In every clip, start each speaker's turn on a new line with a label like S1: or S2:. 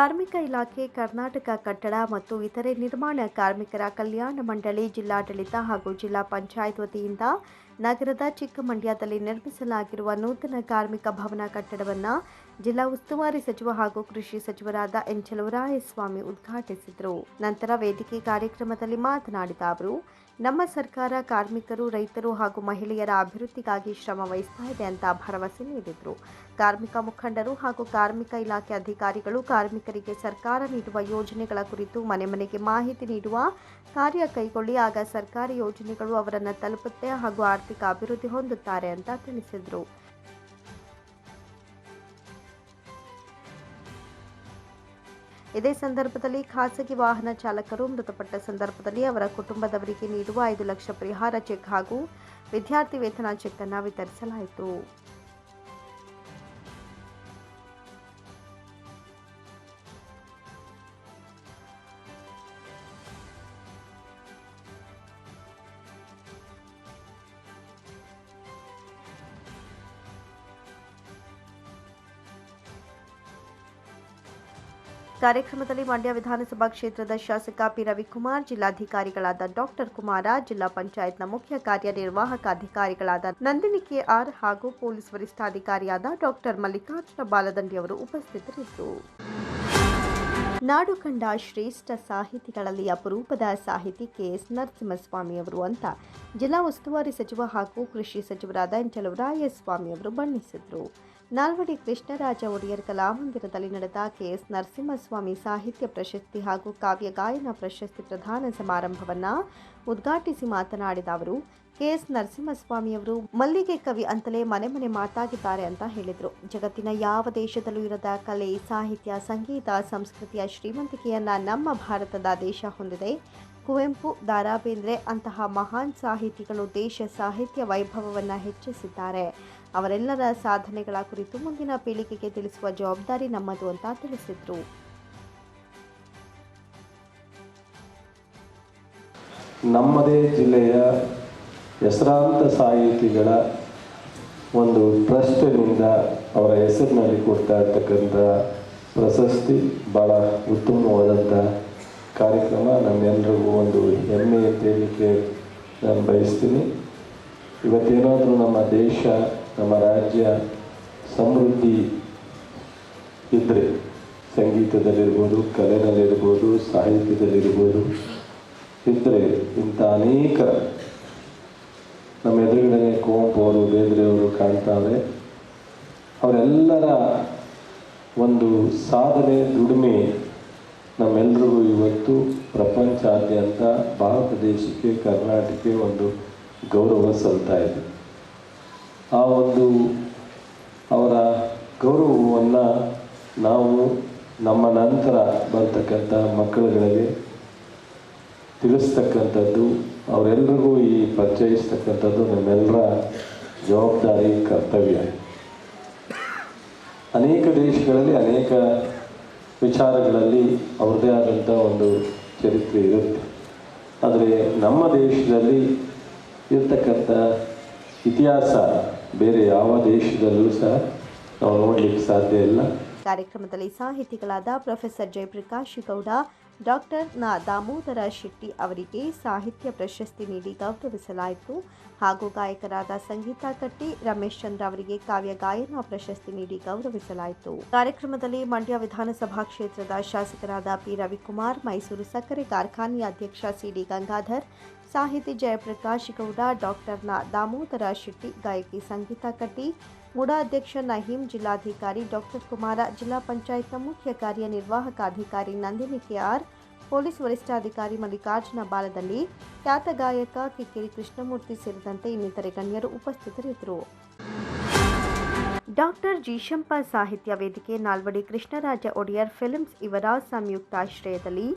S1: ಕಾರ್ಮಿಕ ಇಲಾಖೆ, ಕರ್ನಾಟಕ ಕಟ್ಟಡ ಮತ್ತು ಇತರೆ ನಿರ್ಮಾಣ ಕಾರ್ಮಿಕರ ಕಲ್ಯಾಣ ಮಂಡಳಿ ಜಿಲ್ಲಾಡಳಿತ ಹಾಗೂ ಜಿಲ್ಲಾ ಪಂಚಾಯತ್ ವತಿಯಿಂದ ನಗರದ ಚಿಕ್ಕಮಂಡ್ಯದಲ್ಲಿ ನಿರ್ಮಿಸಲಾಗಿರುವ ನೂತನ ಕಾರ್ಮಿಕ ಭವನ ಕಟ್ಟಡವನ್ನು ಜಿಲ್ಲಾ ಉಸ್ತುವಾರಿ ಸಚಿವ ಹಾಗೂ ಕೃಷಿ ಸಚಿವರಾದ ಎನ್ ಚಲುವರಾಯಸ್ವಾಮಿ ಉದ್ಘಾಟಿಸಿದರು. ನಂತರ ವೇದಿಕೆ ಕಾರ್ಯಕ್ರಮದಲ್ಲಿ ಮಾತನಾಡಿದ ಅವರು, ನಮ್ಮ ಸರ್ಕಾರ ಕಾರ್ಮಿಕರು, ರೈತರು ಹಾಗೂ ಮಹಿಳೆಯರ ಅಭಿವೃದ್ಧಿಗಾಗಿ ಶ್ರಮ ವಹಿಸ್ತಾ ಇದೆ ಅಂತ ಭರವಸೆ ನೀಡಿದರು. ಕಾರ್ಮಿಕ ಮುಖಂಡರು ಹಾಗೂ ಕಾರ್ಮಿಕ ಇಲಾಖೆ ಅಧಿಕಾರಿಗಳು ಕಾರ್ಮಿಕರಿಗೆ ಸರ್ಕಾರ ನೀಡುವ ಯೋಜನೆಗಳ ಕುರಿತು ಮನೆ ಮನೆಗೆ ಮಾಹಿತಿ ನೀಡುವ ಕಾರ್ಯ ಕೈಗೊಳ್ಳಿ, ಆಗ ಸರ್ಕಾರಿ ಯೋಜನೆಗಳು ಅವರನ್ನು ತಲುಪುತ್ತೆ ಹಾಗೂ ಆರ್ಥಿಕ ಅಭಿವೃದ್ಧಿ ಹೊಂದುತ್ತಾರೆ ಅಂತ ತಿಳಿಸಿದರು. ಇದೇ ಸಂದರ್ಭದಲ್ಲಿ ಖಾಸಗಿ ವಾಹನ ಚಾಲಕರು ಮೃತಪಟ್ಟ ಸಂದರ್ಭದಲ್ಲಿ ಅವರ ಕುಟುಂಬದವರಿಗೆ ನೀಡುವ ಐದು ಲಕ್ಷ ಪರಿಹಾರ ಚೆಕ್ ಹಾಗೂ ವಿದ್ಯಾರ್ಥಿ ವೇತನ ಚೆಕ್ ಅನ್ನು ವಿತರಿಸಲಾಯಿತು. ಕಾರ್ಯಕ್ರಮದಲ್ಲಿ ಮಂಡ್ಯ ವಿಧಾನಸಭಾ ಕ್ಷೇತ್ರದ ಶಾಸಕ ಪಿ ರವಿಕುಮಾರ್, ಜಿಲ್ಲಾಧಿಕಾರಿಗಳಾದ ಡಾಕ್ಟರ್ ಕುಮಾರ, ಜಿಲ್ಲಾ ಪಂಚಾಯತ್ನ ಮುಖ್ಯ ಕಾರ್ಯನಿರ್ವಾಹಕ ಅಧಿಕಾರಿಗಳಾದ ನಂದಿನಿ ಕೆ ಆರ್ ಹಾಗೂ ಪೊಲೀಸ್ ವರಿಷ್ಠಾಧಿಕಾರಿಯಾದ ಡಾಕ್ಟರ್ ಮಲ್ಲಿಕಾರ್ಜುನ ಬಾಲದಂಡಿಯವರು ಉಪಸ್ಥಿತರಿದ್ದರು ನಾಡು ಕಂಡ ಶ್ರೇಷ್ಠ ಸಾಹಿತಿಗಳಲ್ಲಿ ಅಪರೂಪದ ಸಾಹಿತಿ ಕೆ ಎಸ್ ನರಸಿಂಹಸ್ವಾಮಿ ಅವರು ಅಂತ ಜಿಲ್ಲಾ ಉಸ್ತುವಾರಿ ಸಚಿವ ಹಾಗೂ ಕೃಷಿ ಸಚಿವರಾದ ಎನ್ ಸ್ವಾಮಿ ಅವರು ಬಣ್ಣಿಸಿದರು. ನಾಲ್ವಡಿ ಕೃಷ್ಣರಾಜ ಒಡೆಯರ್ ಕಲಾಮಂದಿರದಲ್ಲಿ ನಡೆದ ಕೆ ಎಸ್ ನರಸಿಂಹಸ್ವಾಮಿ ಸಾಹಿತ್ಯ ಪ್ರಶಸ್ತಿ ಹಾಗೂ ಕಾವ್ಯ ಗಾಯನ ಪ್ರಶಸ್ತಿ ಪ್ರದಾನ ಸಮಾರಂಭವನ್ನು ಉದ್ಘಾಟಿಸಿ ಮಾತನಾಡಿದ ಅವರು ಕೆಎಸ್ ನರಸಿಂಹಸ್ವಾಮಿಯವರು ಮಲ್ಲಿಗೆ ಕವಿ ಅಂತಲೇ ಮನೆ ಮನೆ ಮಾತಾಗಿದ್ದಾರೆ ಅಂತ ಹೇಳಿದರು. ಜಗತ್ತಿನ ಯಾವ ದೇಶದಲ್ಲೂ ಇರದ ಕಲೆ, ಸಾಹಿತ್ಯ, ಸಂಗೀತ, ಸಂಸ್ಕೃತಿಯ ಶ್ರೀಮಂತಿಕೆಯನ್ನ ನಮ್ಮ ಭಾರತದ ದೇಶ ಹೊಂದಿದೆ. ಕುವೆಂಪು ದಾರಾ ಬೇಂದ್ರೆ ಅಂತಹ ಮಹಾನ್ ಸಾಹಿತಿಗಳು ದೇಶ ಸಾಹಿತ್ಯ ವೈಭವವನ್ನು ಹೆಚ್ಚಿಸಿದ್ದಾರೆ. ಅವರೆಲ್ಲರ ಸಾಧನೆಗಳ ಕುರಿತು ಮುಂದಿನ ಪೀಳಿಗೆಗೆ ತಿಳಿಸುವ ಜವಾಬ್ದಾರಿ ನಮ್ಮದು ಅಂತ ತಿಳಿಸಿದರು.
S2: ನಮ್ಮದೇ ಜಿಲ್ಲೆಯ ಹೆಸರಾಂತ ಸಾಹಿತಿಗಳ ಒಂದು ಟ್ರಸ್ಟಿನಿಂದ ಅವರ ಹೆಸರಿನಲ್ಲಿ ಕೊಡ್ತಾ ಇರ್ತಕ್ಕಂಥ ಪ್ರಶಸ್ತಿ ಭಾಳ ಉತ್ತಮವಾದಂಥ ಕಾರ್ಯಕ್ರಮ. ನಮ್ಮೆಲ್ಲರಿಗೂ ಒಂದು ಹೆಮ್ಮೆ ಹೇಳಲಿಕ್ಕೆ ನಾನು ಬಯಸ್ತೀನಿ. ಇವತ್ತೇನಾದರೂ ನಮ್ಮ ದೇಶ, ನಮ್ಮ ರಾಜ್ಯ ಸಮೃದ್ಧಿ ಇದ್ದರೆ ಸಂಗೀತದಲ್ಲಿರ್ಬೋದು, ಕಲೆನಲ್ಲಿರ್ಬೋದು, ಸಾಹಿತ್ಯದಲ್ಲಿರ್ಬೋದು ಇದ್ದರೆ ಇಂಥ ಅನೇಕ ನಮ್ಮ ಎದುರುಗಡೆ ಕುವೆಂಪು ಅವರು ಬೇಂದ್ರೆಯವರು ಕಾಣ್ತಾವೆ ಅವರೆಲ್ಲರ ಒಂದು ಸಾಧನೆ, ದುಡಿಮೆ ನಮ್ಮೆಲ್ಲರಿಗೂ ಇವತ್ತು ಪ್ರಪಂಚಾದ್ಯಂತ ಭಾರತ ದೇಶಕ್ಕೆ, ಕರ್ನಾಟಕಕ್ಕೆ ಒಂದು ಗೌರವ ಸಲ್ತಾ ಇದೆ. ಆ ಒಂದು ಅವರ ಗೌರವವನ್ನು ನಾವು ನಮ್ಮ ನಂತರ ಬರ್ತಕ್ಕಂಥ ಮಕ್ಕಳುಗಳಿಗೆ ತಿಳಿಸ್ತಕ್ಕಂಥದ್ದು ಅವರೆಲ್ಲರಿಗೂ ಈ ಪರಿಚಯಿಸ್ತಕ್ಕಂಥದ್ದು ನಮ್ಮೆಲ್ಲರ ಜವಾಬ್ದಾರಿ, ಕರ್ತವ್ಯ. ಅನೇಕ ದೇಶಗಳಲ್ಲಿ ಅನೇಕ ವಿಚಾರಗಳಲ್ಲಿ ಅವ್ರದೇ ಆದಂಥ ಒಂದು ಚರಿತ್ರೆ ಇರುತ್ತೆ. ಆದರೆ ನಮ್ಮ ದೇಶದಲ್ಲಿ ಇರ್ತಕ್ಕಂಥ ಇತಿಹಾಸ ಬೇರೆ ಯಾವ ದೇಶದಲ್ಲೂ ಸಹ ನಾವು ನೋಡಲಿಕ್ಕೆ ಸಾಧ್ಯ ಇಲ್ಲ.
S1: ಕಾರ್ಯಕ್ರಮದಲ್ಲಿ ಸಾಹಿತಿಗಳಾದ ಪ್ರೊಫೆಸರ್ ಜಯಪ್ರಕಾಶ್ ಗೌಡ ಡಾಕ್ಟರ್ನ ದಾಮೋದರ ಶೆಟ್ಟಿ ಅವರಿಗೆ ಸಾಹಿತ್ಯ ಪ್ರಶಸ್ತಿ ನೀಡಿ ಗೌರವಿಸಲಾಯಿತು. ಹಾಗೂ ಗಾಯಕರಾದ ಸಂಗೀತ ಕಟ್ಟಿ ರಮೇಶ್ ಚಂದ್ರ ಅವರಿಗೆ ಕಾವ್ಯ ಗಾಯನ ಪ್ರಶಸ್ತಿ ನೀಡಿ ಗೌರವಿಸಲಾಯಿತು. ಕಾರ್ಯಕ್ರಮದಲ್ಲಿ ಮಂಡ್ಯ ವಿಧಾನಸಭಾ ಕ್ಷೇತ್ರದ ಶಾಸಕರಾದ ಪಿ. ರವಿಕುಮಾರ್, ಮೈಸೂರು ಸಕ್ಕರೆ ಕಾರ್ಖಾನೆಯ ಅಧ್ಯಕ್ಷ ಸಿಡಿ ಗಂಗಾಧರ್, ಸಾಹಿತಿ ಜಯಪ್ರಕಾಶ್ ಗೌಡ, ಡಾಕ್ಟರ್ನ ದಾಮೋದರ ಶೆಟ್ಟಿ, ಗಾಯಕಿ ಸಂಗೀತ ಕಟ್ಟಿ ಮುಡಾ ಅಧ್ಯಕ್ಷ ನಹೀಂ ಜಿಲ್ಲಾಧಿಕಾರಿ ಡಾಕ್ಟರ್ ಕುಮಾರ, ಜಿಲ್ಲಾ ಪಂಚಾಯತ್ನ ಮುಖ್ಯ ಕಾರ್ಯನಿರ್ವಾಹಕ ಅಧಿಕಾರಿ ನಂದಿನಿ ಕೆಆರ್, ಪೊಲೀಸ್ ವರಿಷ್ಠಾಧಿಕಾರಿ ಮಲ್ಲಿಕಾರ್ಜುನ ಬಾಲದಲ್ಲಿ ಖ್ಯಾತ ಗಾಯಕ ಕಿಕ್ಕಿರಿ ಕೃಷ್ಣಮೂರ್ತಿ ಸೇರಿದಂತೆ ಇನ್ನಿತರೆ ಗಣ್ಯರು ಉಪಸ್ಥಿತರಿದ್ದರು. ಡಾಕ್ಟರ್ ಜಿಶಂಪ ಸಾಹಿತ್ಯ ವೇದಿಕೆ ನಾಲ್ವಡಿ ಕೃಷ್ಣರಾಜ ಒಡೆಯರ್ ಫಿಲ್ಮ್ಸ್ ಇವರ ಸಂಯುಕ್ತಾಶ್ರಯದಲ್ಲಿ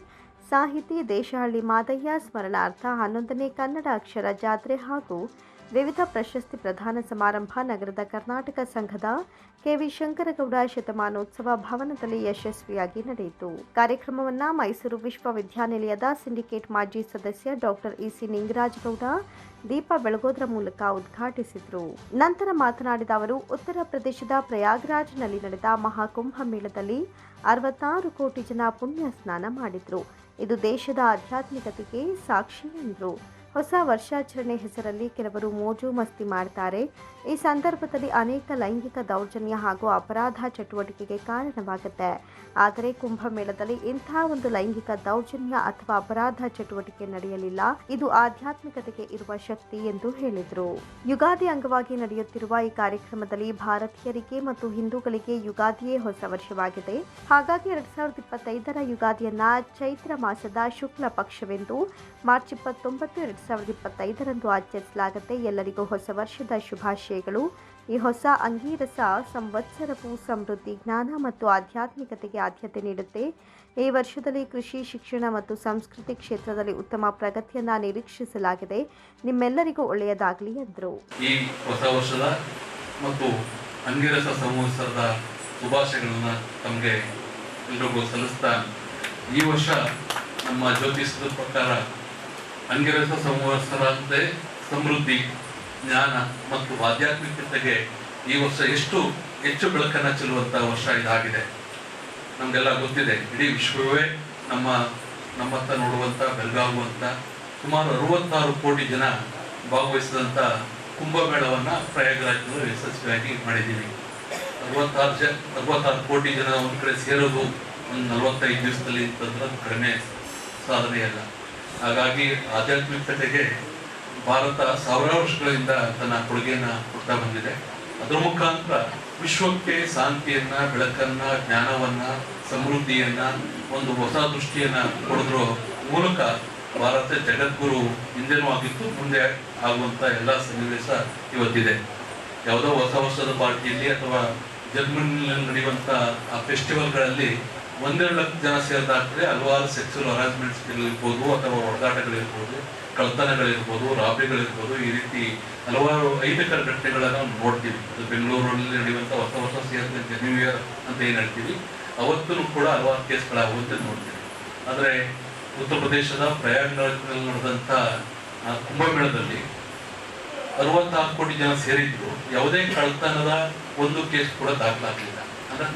S1: ಸಾಹಿತಿ ದೇಶಹಳ್ಳಿ ಮಾದಯ್ಯ ಸ್ಮರಣಾರ್ಥ ಹನ್ನೊಂದನೇ ಕನ್ನಡ ಅಕ್ಷರ ಜಾತ್ರೆ ಹಾಗೂ ವಿವಿಧ ಪ್ರಶಸ್ತಿ ಪ್ರದಾನ ಸಮಾರಂಭ ನಗರದ ಕರ್ನಾಟಕ ಸಂಘದ ಕೆವಿ ಶಂಕರಗೌಡ ಶತಮಾನೋತ್ಸವ ಭವನದಲ್ಲಿ ಯಶಸ್ವಿಯಾಗಿ ನಡೆಯಿತು. ಕಾರ್ಯಕ್ರಮವನ್ನು ಮೈಸೂರು ವಿಶ್ವವಿದ್ಯಾನಿಲಯದ ಸಿಂಡಿಕೇಟ್ ಮಾಜಿ ಸದಸ್ಯ ಡಾಕ್ಟರ್ ಇಸಿ ನಿಂಗರಾಜಗೌಡ, ದೀಪ ಬೆಳಗೋದ್ರ ಮೂಲಕ ಉದ್ಘಾಟಿಸಿದರು. ನಂತರ ಮಾತನಾಡಿದ ಅವರು, ಉತ್ತರ ಪ್ರದೇಶದ ಪ್ರಯಾಗ್ರಾಜ್ನಲ್ಲಿ ನಡೆದ ಮಹಾಕುಂಭ ಮೇಳದಲ್ಲಿ ಅರವತ್ತಾರು ಕೋಟಿ ಜನ ಪುಣ್ಯ ಸ್ನಾನ ಮಾಡಿದರು. ಇದು ದೇಶದ ಆಧ್ಯಾತ್ಮಿಕತೆಗೆ ಸಾಕ್ಷಿ ಎಂದರು. ಹೊಸ ವರ್ಷಾಚರಣೆ ಹೆಸರಲ್ಲಿ ಕೆಲವರು ಮೋಜು ಮಸ್ತಿ ಮಾಡ್ತಾರೆ. ಈ ಸಂದರ್ಭದಲ್ಲಿ ಅನೇಕ ಲೈಂಗಿಕ ದೌರ್ಜನ್ಯ ಹಾಗೂ ಅಪರಾಧ ಚಟುವಟಿಕೆಗೆ ಕಾರಣವಾಗುತ್ತೆ. ಆದರೆ ಕುಂಭಮೇಳದಲ್ಲಿ ಇಂತಹ ಒಂದು ಲೈಂಗಿಕ ದೌರ್ಜನ್ಯ ಅಥವಾ ಅಪರಾಧ ಚಟುವಟಿಕೆ ನಡೆಯಲಿಲ್ಲ. ಇದು ಆಧ್ಯಾತ್ಮಿಕತೆಗೆ ಇರುವ ಶಕ್ತಿ ಎಂದು ಹೇಳಿದರು. ಯುಗಾದಿ ಅಂಗವಾಗಿ ನಡೆಯುತ್ತಿರುವ ಈ ಕಾರ್ಯಕ್ರಮದಲ್ಲಿ ಭಾರತೀಯರಿಗೆ ಮತ್ತು ಹಿಂದೂಗಳಿಗೆ ಯುಗಾದಿಯೇ ಹೊಸ ವರ್ಷವಾಗಿದೆ. ಹಾಗಾಗಿ ಎರಡ್ ಸಾವಿರದ ಇಪ್ಪತ್ತೈದರ ಯುಗಾದಿಯನ್ನ ಚೈತ್ರ ಮಾಸದ ಶುಕ್ಲ ಪಕ್ಷವೆಂದು ಮಾರ್ಚ್ ಇಪ್ಪತ್ತೊಂಬತ್ತು, ಎರಡ್ ಸಾವಿರದ ಇಪ್ಪತ್ತೈದರಂದು ಆಚರಿಸಲಾಗುತ್ತೆ ಎಲ್ಲರಿಗೂ ಹೊಸ ವರ್ಷದ ಶುಭಾಶಯಗಳು. ಈ ಹೊಸ ಅಂಗೀರಸ ಸಂವತ್ಸರವು ಸಮೃದ್ಧಿ, ಜ್ಞಾನ ಮತ್ತು ಆಧ್ಯಾತ್ಮಿಕತೆಗೆ ಆದ್ಯತೆ ನೀಡುತ್ತೆ. ಈ ವರ್ಷದಲ್ಲಿ ಕೃಷಿ, ಶಿಕ್ಷಣ ಮತ್ತು ಸಂಸ್ಕೃತಿ ಕ್ಷೇತ್ರದಲ್ಲಿ ಉತ್ತಮ ಪ್ರಗತಿಯನ್ನ ನಿರೀಕ್ಷಿಸಲಾಗಿದೆ. ನಿಮ್ಮೆಲ್ಲರಿಗೂ ಒಳ್ಳೆಯದಾಗಲಿ ಎಂದರು
S3: ಈ ಹೊಸ ವರ್ಷದ ಮತ್ತು ಅಂಗೀರಸ ಸಂವತ್ಸರದ ಶುಭಾಶಯಗಳನ್ನು ತಮಗೆ ಎಲ್ರಿಗೂ ಸಲ್ಲಿಸ್ತಾ ಈ ವರ್ಷ ನಮ್ಮ ಜ್ಯೋತಿಷದ ಪ್ರಕಾರ ಅಂಗಿರಸ ಸಂವತ್ಸರದೇ ಸಮೃದ್ಧಿ, ಜ್ಞಾನ ಮತ್ತು ಆಧ್ಯಾತ್ಮಿಕತೆಗೆ ಈ ವರ್ಷ ಎಷ್ಟು ಹೆಚ್ಚು ಬೆಳಕನ್ನು ಚೆಲ್ಲುವಂಥ ವರ್ಷ ಇದಾಗಿದೆ. ನಮಗೆಲ್ಲ ಗೊತ್ತಿದೆ, ಇಡೀ ವಿಶ್ವವೇ ನಮ್ಮ ನಮ್ಮತ್ತ ನೋಡುವಂಥ ಬೆಳಗಾಗುವಂಥ ಸುಮಾರು ಅರವತ್ತಾರು ಕೋಟಿ ಜನ ಭಾಗವಹಿಸಿದಂಥ ಕುಂಭಮೇಳವನ್ನು ಪ್ರಯಾಗರಾಜ್ನಲ್ಲಿ ಯಶಸ್ವಿಯಾಗಿ ಮಾಡಿದ್ದೀವಿ. ಅರವತ್ತಾರು ಜ, ಅರವತ್ತಾರು ಕೋಟಿ ಜನ ಒಂದು ಕಡೆ ಸೇರೋದು ಒಂದು ನಲವತ್ತೈದು ದಿವಸದಲ್ಲಿ ಅಂತಂದ್ರೆ ಕಡಿಮೆ ಸಾಧನೆಯಲ್ಲ. ಹಾಗಾಗಿ ಆಧ್ಯಾತ್ಮಿಕತೆಗೆ ಭಾರತ ಸಾವಿರಾರು ವರ್ಷಗಳಿಂದ ತನ್ನ ಕೊಡುಗೆಯನ್ನ ಕೊಡ್ತಾ ಬಂದಿದೆ. ಅದರ ಮುಖಾಂತರ ವಿಶ್ವಕ್ಕೆ ಶಾಂತಿಯನ್ನ, ಬೆಳಕನ್ನ, ಜ್ಞಾನವನ್ನ, ಸಮೃದ್ಧಿಯನ್ನ, ಒಂದು ಹೊಸ ದೃಷ್ಟಿಯನ್ನ ಕೊಡೋದ್ರ ಮೂಲಕ ಭಾರತ ಜಗದ್ಗುರು ಹಿಂದೆನೂ ಆಗಿತ್ತು ಮುಂದೆ ಆಗುವಂತ ಎಲ್ಲ ಸನ್ನಿವೇಶ ಇವತ್ತಿದೆ. ಯಾವುದೋ ಹೊಸ ವರ್ಷದ ಪಾರ್ಟಿಯಲ್ಲಿ ಅಥವಾ ಜರ್ಮನಿಯಲ್ಲಿ ನಡೆಯುವಂತ ಆ ಫೆಸ್ಟಿವಲ್ಗಳಲ್ಲಿ ಒಂದೆರಡು ಲಕ್ಷ ಜನ ಸೇರಿದಾಗ್ತದೆ ಹಲವಾರು ಸೆಕ್ಸುವಲ್ ಅರೇಂಜ್ಮೆಂಟ್ಸ್ಗಳಿರ್ಬೋದು ಅಥವಾ ಒಡಗಾಟಗಳಿರ್ಬೋದು ಕಳ್ತನಗಳಿರ್ಬೋದು ರಾಬ್ರಿಗಳಿರ್ಬೋದು ಈ ರೀತಿ ಹಲವಾರು ಅಹಿತಕರ ಘಟನೆಗಳನ್ನು ನಾವು ನೋಡ್ತೀವಿ. ಅದು ಬೆಂಗಳೂರಲ್ಲಿ ನಡೆಯುವಂಥ ಹೊಸ ಹೊಸ ಸೇರಿದ ನ್ಯೂ ಇಯರ್ ಅಂತ ಏನು ಹೇಳ್ತೀವಿ ಅವತ್ತೂ ಕೂಡ ಹಲವಾರು ಕೇಸ್ಗಳಾಗುವಂತೆ ನೋಡ್ತೀವಿ. ಆದರೆ ಉತ್ತರ ಪ್ರದೇಶದ ಪ್ರಯಾಗ್ರಾಜ್ನಲ್ಲಿ ನಡೆದಂಥ ಕುಂಭಮೇಳದಲ್ಲಿ ಅರವತ್ತಾರು ಕೋಟಿ ಜನ ಸೇರಿದ್ರು. ಯಾವುದೇ ಕಳ್ತನದ ಒಂದು ಕೇಸ್ ಕೂಡ ದಾಖಲಾಗಲಿಲ್ಲ. ಅಂದ್ರೆ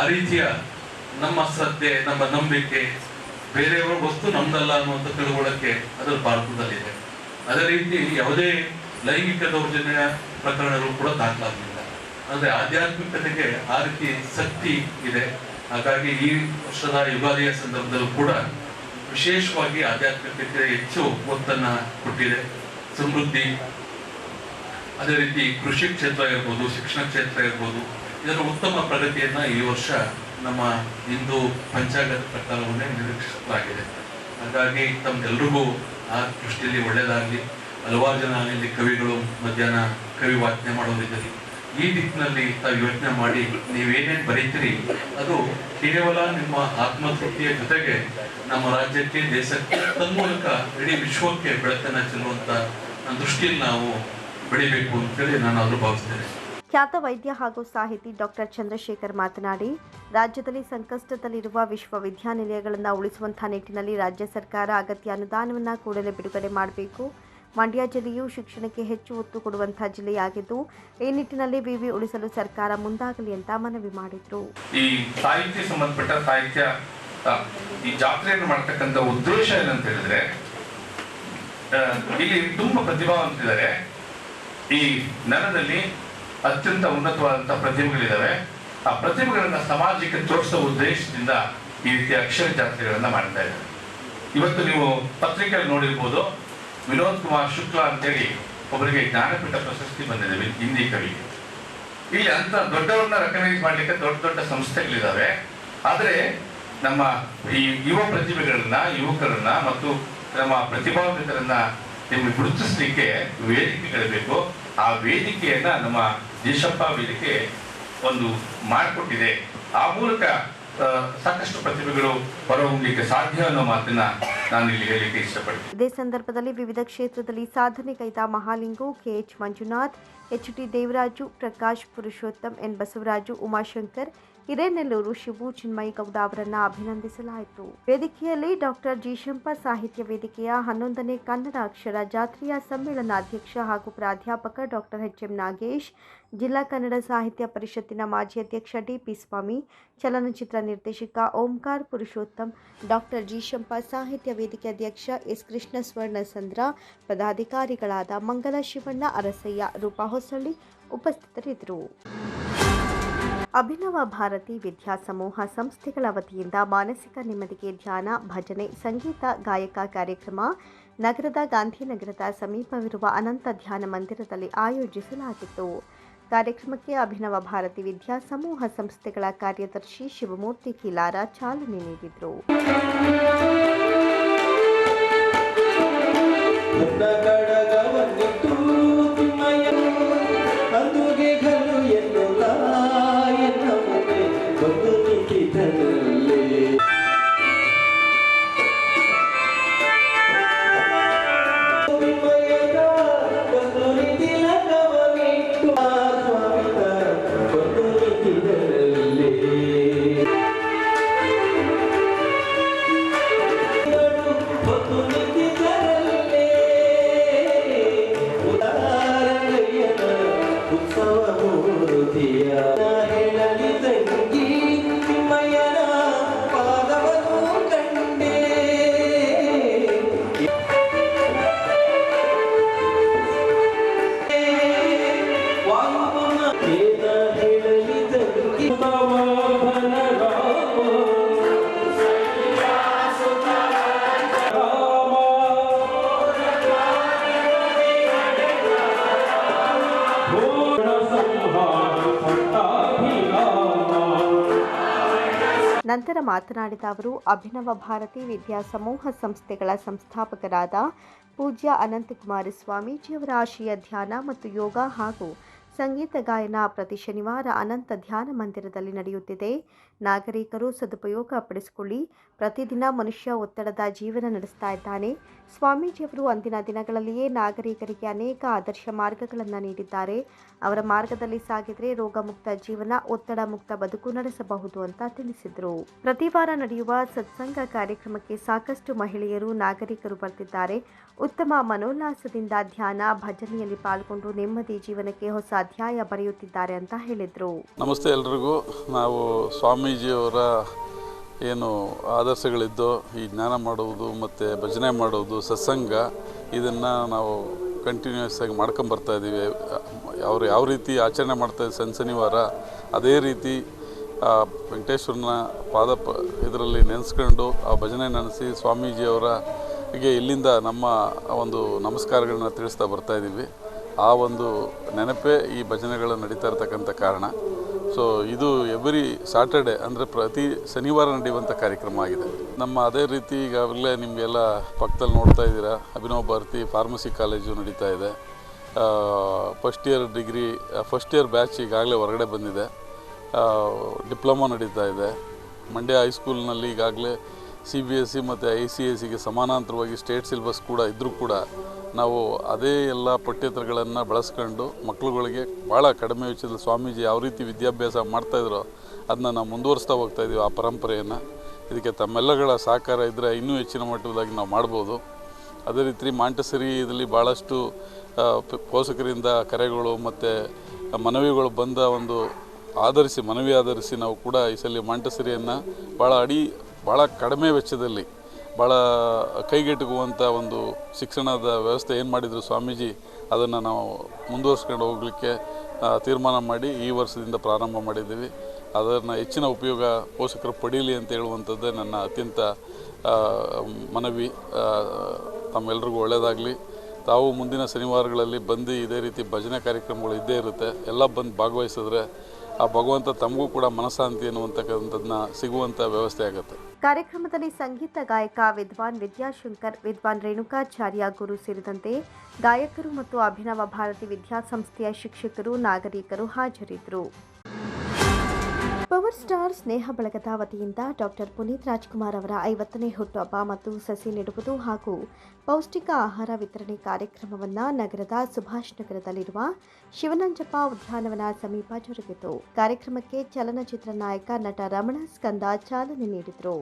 S3: ಆ ರೀತಿಯ ನಮ್ಮ ಶ್ರದ್ಧೆ, ನಮ್ಮ ನಂಬಿಕೆ, ಬೇರೆಯವರ ವಸ್ತು ನಮ್ದಲ್ಲ ಅನ್ನುವಂಥ ತಿಳುವಳಿಕೆ ಅದರ ಭಾರತದಲ್ಲಿದೆ. ಅದೇ ರೀತಿ ಯಾವುದೇ ಲೈಂಗಿಕ ದೌರ್ಜನ್ಯ ಪ್ರಕರಣಗಳು ಕೂಡ ದಾಖಲಾಗಲಿಲ್ಲ. ಅಂದ್ರೆ ಆಧ್ಯಾತ್ಮಿಕತೆಗೆ ಆ ರೀತಿ ಶಕ್ತಿ ಇದೆ. ಹಾಗಾಗಿ ಈ ವರ್ಷದ ಯುಗಾದಿಯ ಸಂದರ್ಭದಲ್ಲೂ ಕೂಡ ವಿಶೇಷವಾಗಿ ಆಧ್ಯಾತ್ಮಿಕತೆಗೆ ಹೆಚ್ಚು ಒತ್ತನ್ನು ಕೊಟ್ಟಿದೆ. ಸಮೃದ್ಧಿ, ಅದೇ ರೀತಿ ಕೃಷಿ ಕ್ಷೇತ್ರ ಇರ್ಬೋದು, ಶಿಕ್ಷಣ ಕ್ಷೇತ್ರ ಇರ್ಬೋದು, ಇದರ ಉತ್ತಮ ಪ್ರಗತಿಯನ್ನ ಈ ವರ್ಷ ನಮ್ಮ ಹಿಂದೂ ಪಂಚಾಂಗದ ಪ್ರಕಾರವನ್ನೇ ನಿರೀಕ್ಷಿಸಲಾಗಿದೆ ಹಾಗಾಗಿ ತಮ್ಗೆಲ್ರಿಗೂ ಆ ದೃಷ್ಟಿಯಲ್ಲಿ ಒಳ್ಳೆಯದಾಗಲಿ, ಹಲವಾರು ಜನ ಇಲ್ಲಿ ಕವಿಗಳು ಮಧ್ಯಾಹ್ನ ಕವಿ ವಾಚನೆ ಮಾಡೋರಿದ್ದೀರಿ ಈ ದಿಕ್ಕಿನಲ್ಲಿ ತಾವು ಯೋಚನೆ ಮಾಡಿ, ನೀವೇನೇನು ಬರೀತೀರಿ? ಅದು ಕೇವಲ ನಿಮ್ಮ ಆತ್ಮತೃಪ್ತಿಯ ಜೊತೆಗೆ ನಮ್ಮ ರಾಜ್ಯಕ್ಕೆ, ದೇಶಕ್ಕೆ ತನ್ಮೂಲಕ ಇಡೀ ವಿಶ್ವಕ್ಕೆ ಬೆಳಕನ್ನು ಚೆಲ್ಲುವಂಥ ದೃಷ್ಟಿಯಲ್ಲಿ ನಾವು ಬೆಳಿಬೇಕು ಅಂತೇಳಿ ನಾನು ಆದರೂ ಭಾವಿಸ್ತೇನೆ.
S1: ಖ್ಯಾತ ವೈದ್ಯ ಹಾಗೂ ಸಾಹಿತಿ ಡಾಕ್ಟರ್ ಚಂದ್ರಶೇಖರ್ ಮಾತನಾಡಿ, ರಾಜ್ಯದಲ್ಲಿ ಸಂಕಷ್ಟದಲ್ಲಿರುವ ವಿಶ್ವವಿದ್ಯಾನಿಲಯಗಳನ್ನು ಉಳಿಸುವಂತಹ ನಿಟ್ಟಿನಲ್ಲಿ ರಾಜ್ಯ ಸರ್ಕಾರ ಅಗತ್ಯ ಅನುದಾನವನ್ನು ಕೂಡಲೇ ಬಿಡುಗಡೆ ಮಾಡಬೇಕು. ಮಂಡ್ಯ ಜಿಲ್ಲೆಯು ಶಿಕ್ಷಣಕ್ಕೆ ಹೆಚ್ಚು ಒತ್ತು ಕೊಡುವಂತಹ ಜಿಲ್ಲೆಯಾಗಿದ್ದು, ಈ ನಿಟ್ಟಿನಲ್ಲಿ ವಿವಿ ಉಳಿಸಲು ಸರ್ಕಾರ ಮುಂದಾಗಲಿ ಅಂತ ಮನವಿ ಮಾಡಿದರು.
S4: ಈ ಸಾಹಿತ್ಯ ಸಂಬಂಧಪಟ್ಟ ಸಾಹಿತ್ಯ ಈ ಜಾತ್ರೆಯನ್ನು ಮಾಡತಕ್ಕಂತ ಉದ್ದೇಶ ಏನಂತ ಹೇಳಿದ್ರೆ ಇಲ್ಲಿ ತುಂಬಾ ಪ್ರತಿಭಾವಂತಿದ್ದಾರೆ. ಈ ನೆಲದಲ್ಲಿ ಅತ್ಯಂತ ಉನ್ನತವಾದಂಥ ಪ್ರತಿಭೆಗಳಿದ್ದಾವೆ ಆ ಪ್ರತಿಮೆಗಳನ್ನ ಸಮಾಜಕ್ಕೆ ತೋರಿಸುವ ಉದ್ದೇಶದಿಂದ ಈ ರೀತಿಯ ಅಕ್ಷರ ಜಾತ್ರೆಗಳನ್ನ ಮಾಡ್ತಾ ಇದ್ದಾರೆ. ಇವತ್ತು ನೀವು ಪತ್ರಿಕೆಯಲ್ಲಿ ನೋಡಿರ್ಬೋದು, ವಿನೋದ್ ಕುಮಾರ್ ಶುಕ್ಲಾ ಅಂತೇಳಿ ಒಬ್ಬರಿಗೆ ಜ್ಞಾನಪೀಠ ಪ್ರಶಸ್ತಿ ಬಂದಿದೆ ಹಿಂದಿ ಕವಿಗೆ ಇಲ್ಲಿ ಅಂತ ದೊಡ್ಡವ್ರನ್ನ ರೆಕಗ್ನೈಸ್ ಮಾಡ್ಲಿಕ್ಕೆ ದೊಡ್ಡ ದೊಡ್ಡ ಸಂಸ್ಥೆಗಳಿದಾವೆ. ಆದರೆ ನಮ್ಮ ಈ ಯುವ ಪ್ರತಿಭೆಗಳನ್ನ, ಯುವಕರನ್ನ ಮತ್ತು ನಮ್ಮ ಪ್ರತಿಭಾವಂತರನ್ನ ನಿಮಗೆ ಗುರುತಿಸಲಿಕ್ಕೆ ವೇದಿಕೆಗಳಬೇಕು ಆ ವೇದಿಕೆಯನ್ನ ನಮ್ಮ ದೇಶಪ್ಪ ವೇದಿಕೆ ಒಂದು ಮಾಡಿಕೊಟ್ಟಿದೆ ಆ ಮೂಲಕ ಸಾಕಷ್ಟು ಪ್ರತಿಭೆಗಳು ಹೊರಹೊಮ್ಮಲಿಕ್ಕೆ ಸಾಧ್ಯ ಅನ್ನೋ ಮಾತನ್ನ ನಾನು ಇಲ್ಲಿ ಹೇಳಲಿಕ್ಕೆ ಇಷ್ಟಪಡ್ತೀನಿ.
S1: ಇದೇ ಸಂದರ್ಭದಲ್ಲಿ ವಿವಿಧ ಕ್ಷೇತ್ರದಲ್ಲಿ ಸಾಧನೆ ಕೈದ Mahalingu K H Manjunath, H T Devaraju, Prakash Purushottam N Basavaraju, Umashankar Hirenellur Shivu Chinmayi Gowda ಅವರನ್ನ ಅಭಿನಂದಿಸಲಾಯಿತು. ವೇದಿಕೆಯಲ್ಲಿ ಡಾಕ್ಟರ್ ಜಿಶಂಪ ಸಾಹಿತ್ಯ ವೇದಿಕೆಯ ಹನ್ನೊಂದನೇ ಕನ್ನಡ ಅಕ್ಷರ ಜಾತ್ರೆಯ ಸಮ್ಮೇಳನಾಧ್ಯಕ್ಷ ಹಾಗೂ ಪ್ರಾಧ್ಯಾಪಕ ಡಾಕ್ಟರ್ ಎಚ್ ಎಂ ನಾಗೇಶ್, ಜಿಲ್ಲಾ ಕನ್ನಡ ಸಾಹಿತ್ಯ ಪರಿಷತ್ತಿನ ಮಾಜಿ ಅಧ್ಯಕ್ಷ ಡಿ ಪಿ ಸ್ವಾಮಿ, ಚಲನಚಿತ್ರ ನಿರ್ದೇಶಕ ಓಂಕಾರ್ ಪುರುಷೋತ್ತಮ್, ಡಾಕ್ಟರ್ ಜಿಶಂಪ ಸಾಹಿತ್ಯ ವೇದಿಕೆ ಅಧ್ಯಕ್ಷ ಎಸ್ ಕೃಷ್ಣ ಸ್ವರ್ಣಸಂದ್ರ ಪದಾಧಿಕಾರಿಗಳಾದ ಮಂಗಲ ಶಿವಣ್ಣ ಅರಸಯ್ಯ, ರೂಪಾ ಹೊಸಳ್ಳಿ ಉಪಸ್ಥಿತರಿದ್ದರು. ಅಭಿನವ ಭಾರತಿ ವಿದ್ಯಾ ಸಮೂಹ ಸಂಸ್ಥೆಗಳ ವತಿಯಿಂದ ಮಾನಸಿಕ ನೆಮ್ಮದಿಗೆ ಧ್ಯಾನ, ಭಜನೆ, ಸಂಗೀತ, ಗಾಯಕ ಕಾರ್ಯಕ್ರಮ, ನಗರದ ಗಾಂಧಿನಗರದ ಸಮೀಪವಿರುವ ಅನಂತ ಧ್ಯಾನ ಮಂದಿರದಲ್ಲಿ ಆಯೋಜಿಸಲಾಗಿತ್ತು. ಕಾರ್ಯಕ್ರಮಕ್ಕೆ ಅಭಿನವ ಭಾರತಿ ವಿದ್ಯಾ ಸಮೂಹ ಸಂಸ್ಥೆಗಳ ಕಾರ್ಯದರ್ಶಿ ಶಿವಮೂರ್ತಿ ಕಿಲಾರ ಚಾಲನೆ ನೀಡಿದರು.
S5: ಬಂದು ನಿಂತಿದ್ದನಲ್ಲೇ
S1: ನಂತರ ಮಾತನಾಡಿದ ಅವರು, ಅಭಿನವ ಭಾರತಿ ವಿದ್ಯಾ ಸಮೂಹ ಸಂಸ್ಥೆಗಳ ಸಂಸ್ಥಾಪಕರಾದ ಪೂಜ್ಯ ಅನಂತಕುಮಾರ ಸ್ವಾಮೀಜಿಯವರ ಆಶಯ ಧ್ಯಾನ ಮತ್ತು ಯೋಗ ಹಾಗೂ ಸಂಗೀತ ಗಾಯನ ಪ್ರತಿ ಶನಿವಾರ ಅನಂತ ಧ್ಯಾನ ಮಂದಿರದಲ್ಲಿ ನಡೆಯುತ್ತಿದೆ. ನಾಗರಿಕರು ಸದುಪಯೋಗ ಪಡಿಸಿಕೊಳ್ಳಿ. ಪ್ರತಿದಿನ ಮನುಷ್ಯ ಒತ್ತಡದ ಜೀವನ ನಡೆಸ್ತಾ ಇದ್ದಾನೆ. ಸ್ವಾಮೀಜಿಯವರು ಅಂದಿನ ದಿನಗಳಲ್ಲಿಯೇ ನಾಗರಿಕರಿಗೆ ಅನೇಕ ಆದರ್ಶ ಮಾರ್ಗಗಳನ್ನು ನೀಡಿದ್ದಾರೆ. ಅವರ ಮಾರ್ಗದಲ್ಲಿ ಸಾಗಿದರೆ ರೋಗಮುಕ್ತ ಜೀವನ ಒತ್ತಡ ಮುಕ್ತ ಬದುಕು ನಡೆಸಬಹುದು ಅಂತ ತಿಳಿಸಿದರು. ಪ್ರತಿ ವಾರ ನಡೆಯುವ ಸತ್ಸಂಗ ಕಾರ್ಯಕ್ರಮಕ್ಕೆ ಸಾಕಷ್ಟು ಮಹಿಳೆಯರು, ನಾಗರಿಕರು ಬರ್ತಿದ್ದಾರೆ. ಉತ್ತಮ ಮನೋಲ್ಲಾಸದಿಂದ ಧ್ಯಾನ, ಭಜನೆಯಲ್ಲಿ ಪಾಲ್ಗೊಂಡು ನೆಮ್ಮದಿ ಜೀವನಕ್ಕೆ ಹೊಸ ಅಧ್ಯಾಯ ಬರೆಯುತ್ತಿದ್ದಾರೆ ಅಂತ ಹೇಳಿದರು.
S6: ನಮಸ್ತೆ ಎಲ್ರಿಗೂ. ನಾವು ಸ್ವಾಮೀಜಿಯವರ ಏನು ಆದರ್ಶಗಳಿದ್ದೋ, ಈ ಜ್ಞಾನ ಮಾಡುವುದು ಮತ್ತು ಭಜನೆ ಮಾಡುವುದು, ಸತ್ಸಂಗ, ಇದನ್ನು ನಾವು ಕಂಟಿನ್ಯೂಸ್ ಆಗಿ ಮಾಡ್ಕೊಂಬರ್ತಾ ಇದ್ದೀವಿ ಅವರು ಯಾವ ರೀತಿ ಆಚರಣೆ ಮಾಡ್ತಾ ಇದ್ದಾರೆ ಶನಿ ಶನಿವಾರ, ಅದೇ ರೀತಿ, ಆ, ವೆಂಕಟೇಶ್ವರನ ಪಾದ ಇದರಲ್ಲಿ ನೆನೆಸ್ಕೊಂಡು ಆ ಭಜನೆ ನೆನೆಸಿ ಸ್ವಾಮೀಜಿಯವರಿಗೆ ಇಲ್ಲಿಂದ ನಮ್ಮ ಒಂದು ನಮಸ್ಕಾರಗಳನ್ನ ತಿಳಿಸ್ತಾ ಬರ್ತಾ ಇದ್ದೀವಿ ಆ ಒಂದು ನೆನಪೇ ಈ ಭಜನೆಗಳು ನಡೀತಾ ಇರ್ತಕ್ಕಂಥ ಕಾರಣ. ಸೊ ಇದು ಎವ್ರಿ ಸಾಟರ್ಡೆ ಅಂದರೆ ಪ್ರತಿ ಶನಿವಾರ ನಡೆಯುವಂಥ ಕಾರ್ಯಕ್ರಮ ಆಗಿದೆ. ನಮ್ಮ ಅದೇ ರೀತಿ ಈಗಾಗಲೇ ನಿಮಗೆಲ್ಲ ಪಕ್ಕದಲ್ಲಿ ನೋಡ್ತಾ ಇದ್ದೀರಾ, ಅಭಿನವ್ ಭಾರತಿ ಫಾರ್ಮಸಿ ಕಾಲೇಜು ನಡೀತಾ ಇದೆ. First year degree first year batch ಈಗಾಗಲೇ ಹೊರಗಡೆ ಬಂದಿದೆ. ಡಿಪ್ಲೊಮಾ ನಡೀತಾ ಇದೆ. ಮಂಡ್ಯ ಹೈಸ್ಕೂಲ್ನಲ್ಲಿ ಈಗಾಗಲೇ ಸಿ ಬಿ ಎಸ್ ಸಿ ಮತ್ತು ಐ ಸಿ ಎಸ್ ಸಿಗೆ ಸಮಾನಾಂತರವಾಗಿ ಸ್ಟೇಟ್ ಸಿಲೆಬಸ್ ಕೂಡ ಇದ್ದರೂ ಕೂಡ ನಾವು ಅದೇ ಎಲ್ಲ ಪಠ್ಯೇತರಗಳನ್ನು ಬಳಸ್ಕೊಂಡು ಮಕ್ಕಳುಗಳಿಗೆ ಭಾಳ ಕಡಿಮೆ ವೆಚ್ಚದಲ್ಲಿ ಸ್ವಾಮೀಜಿ ಯಾವ ರೀತಿ ವಿದ್ಯಾಭ್ಯಾಸ ಮಾಡ್ತಾಯಿದ್ರೋ ಅದನ್ನ ನಾವು ಮುಂದುವರಿಸ್ತಾ ಹೋಗ್ತಾ ಇದ್ದೀವಿ ಆ ಪರಂಪರೆಯನ್ನು. ಇದಕ್ಕೆ ತಮ್ಮೆಲ್ಲಗಳ ಸಹಕಾರ ಇದ್ದರೆ ಇನ್ನೂ ಹೆಚ್ಚಿನ ಮಟ್ಟದಾಗಿ ನಾವು ಮಾಡ್ಬೋದು. ಅದೇ ರೀತಿ ಮಾಂಟಸರಿ ಇದರಲ್ಲಿ ಭಾಳಷ್ಟು ಪೋಷಕರಿಂದ ಕರೆಗಳು ಮತ್ತು ಮನವಿಗಳು ಬಂದ ಒಂದು ಆಧರಿಸಿ, ಮನವಿ ಆಧರಿಸಿ ನಾವು ಕೂಡ ಈ ಸಲ ಮಾಂಟಸರಿಯನ್ನು ಭಾಳ ಅಡಿ, ಭಾಳ ಕಡಿಮೆ ವೆಚ್ಚದಲ್ಲಿ ಭಾಳ ಕೈಗೆಟುಕುವಂಥ ಒಂದು ಶಿಕ್ಷಣದ ವ್ಯವಸ್ಥೆ ಏನು ಮಾಡಿದರು ಸ್ವಾಮೀಜಿ, ಅದನ್ನು ನಾವು ಮುಂದುವರ್ಸ್ಕೊಂಡು ಹೋಗಲಿಕ್ಕೆ ತೀರ್ಮಾನ ಮಾಡಿ ಈ ವರ್ಷದಿಂದ ಪ್ರಾರಂಭ ಮಾಡಿದ್ದೀವಿ. ಅದನ್ನು ಹೆಚ್ಚಿನ ಉಪಯೋಗ ಪೋಷಕರು ಪಡೀಲಿ ಅಂತ ಹೇಳುವಂಥದ್ದೇ ನನ್ನ ಅತ್ಯಂತ ಮನವಿ ತಮ್ಮೆಲ್ಲರಿಗೂ ಒಳ್ಳೆಯದಾಗಲಿ ತಾವು ಮುಂದಿನ ಶನಿವಾರಗಳಲ್ಲಿ ಬಂದು ಇದೇ ರೀತಿ ಭಜನೆ ಕಾರ್ಯಕ್ರಮಗಳು ಇದ್ದೇ ಇರುತ್ತೆ. ಎಲ್ಲ ಬಂದು ಭಾಗವಹಿಸಿದ್ರೆ ಆ ಭಗವಂತ ತಮಗೂ ಕೂಡ ಮನಃಶಾಂತಿ ಅನ್ನುವಂಥಕ್ಕಂಥದ್ದನ್ನ ಸಿಗುವಂಥ ವ್ಯವಸ್ಥೆ ಆಗುತ್ತೆ.
S1: ಕಾರ್ಯಕ್ರಮದಲ್ಲಿ ಸಂಗೀತ ಗಾಯಕ ವಿದ್ವಾನ್ ವಿದ್ಯಾಶಂಕರ್, ವಿದ್ವಾನ್ ರೇಣುಕಾಚಾರ್ಯ ಗುರು ಸೇರಿದಂತೆ ಗಾಯಕರು ಮತ್ತು ಅಭಿನವ ಭಾರತಿ ವಿದ್ಯಾಸಂಸ್ಥೆಯ ಶಿಕ್ಷಕರು, ನಾಗರಿಕರು ಹಾಜರಿದ್ದರು. ಪವರ್ ಸ್ಟಾರ್ ಸ್ನೇಹ ಬಳಗದ ವತಿಯಿಂದ ಡಾಕ್ಟರ್ ಪುನೀತ್ ರಾಜ್ಕುಮಾರ್ ಅವರ ಐವತ್ತನೇ ಹುಟ್ಟುಹಬ್ಬ ಮತ್ತು ಸಸಿ ನೆಡುವುದು ಹಾಗೂ ಪೌಷ್ಟಿಕ ಆಹಾರ ವಿತರಣೆ ಕಾರ್ಯಕ್ರಮವನ್ನು ನಗರದ ಸುಭಾಷ್ ನಗರದಲ್ಲಿರುವ ಶಿವನಂಜಪ್ಪ ಉದ್ಯಾನವನ ಸಮೀಪ ಜರುಗಿತು. ಕಾರ್ಯಕ್ರಮಕ್ಕೆ ಚಲನಚಿತ್ರ ನಾಯಕ ನಟ ರಮಣ ಸ್ಕಂದ ಚಾಲನೆ ನೀಡಿದರು.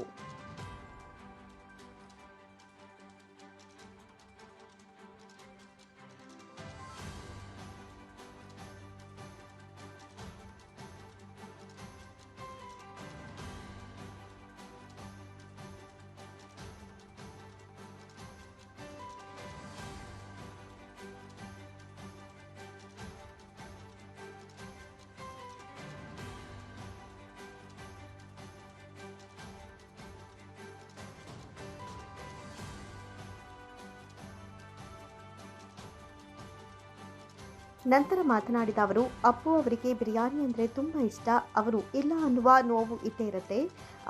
S1: ನಂತರ ಮಾತನಾಡಿದ ಅವರು, ಅಪ್ಪು ಅವರಿಗೆ ಬಿರಿಯಾನಿ ಅಂದರೆ ತುಂಬ ಇಷ್ಟ. ಅವರು ಇಲ್ಲ ಅನ್ನುವ ನೋವು ಇದ್ದೇ ಇರುತ್ತೆ.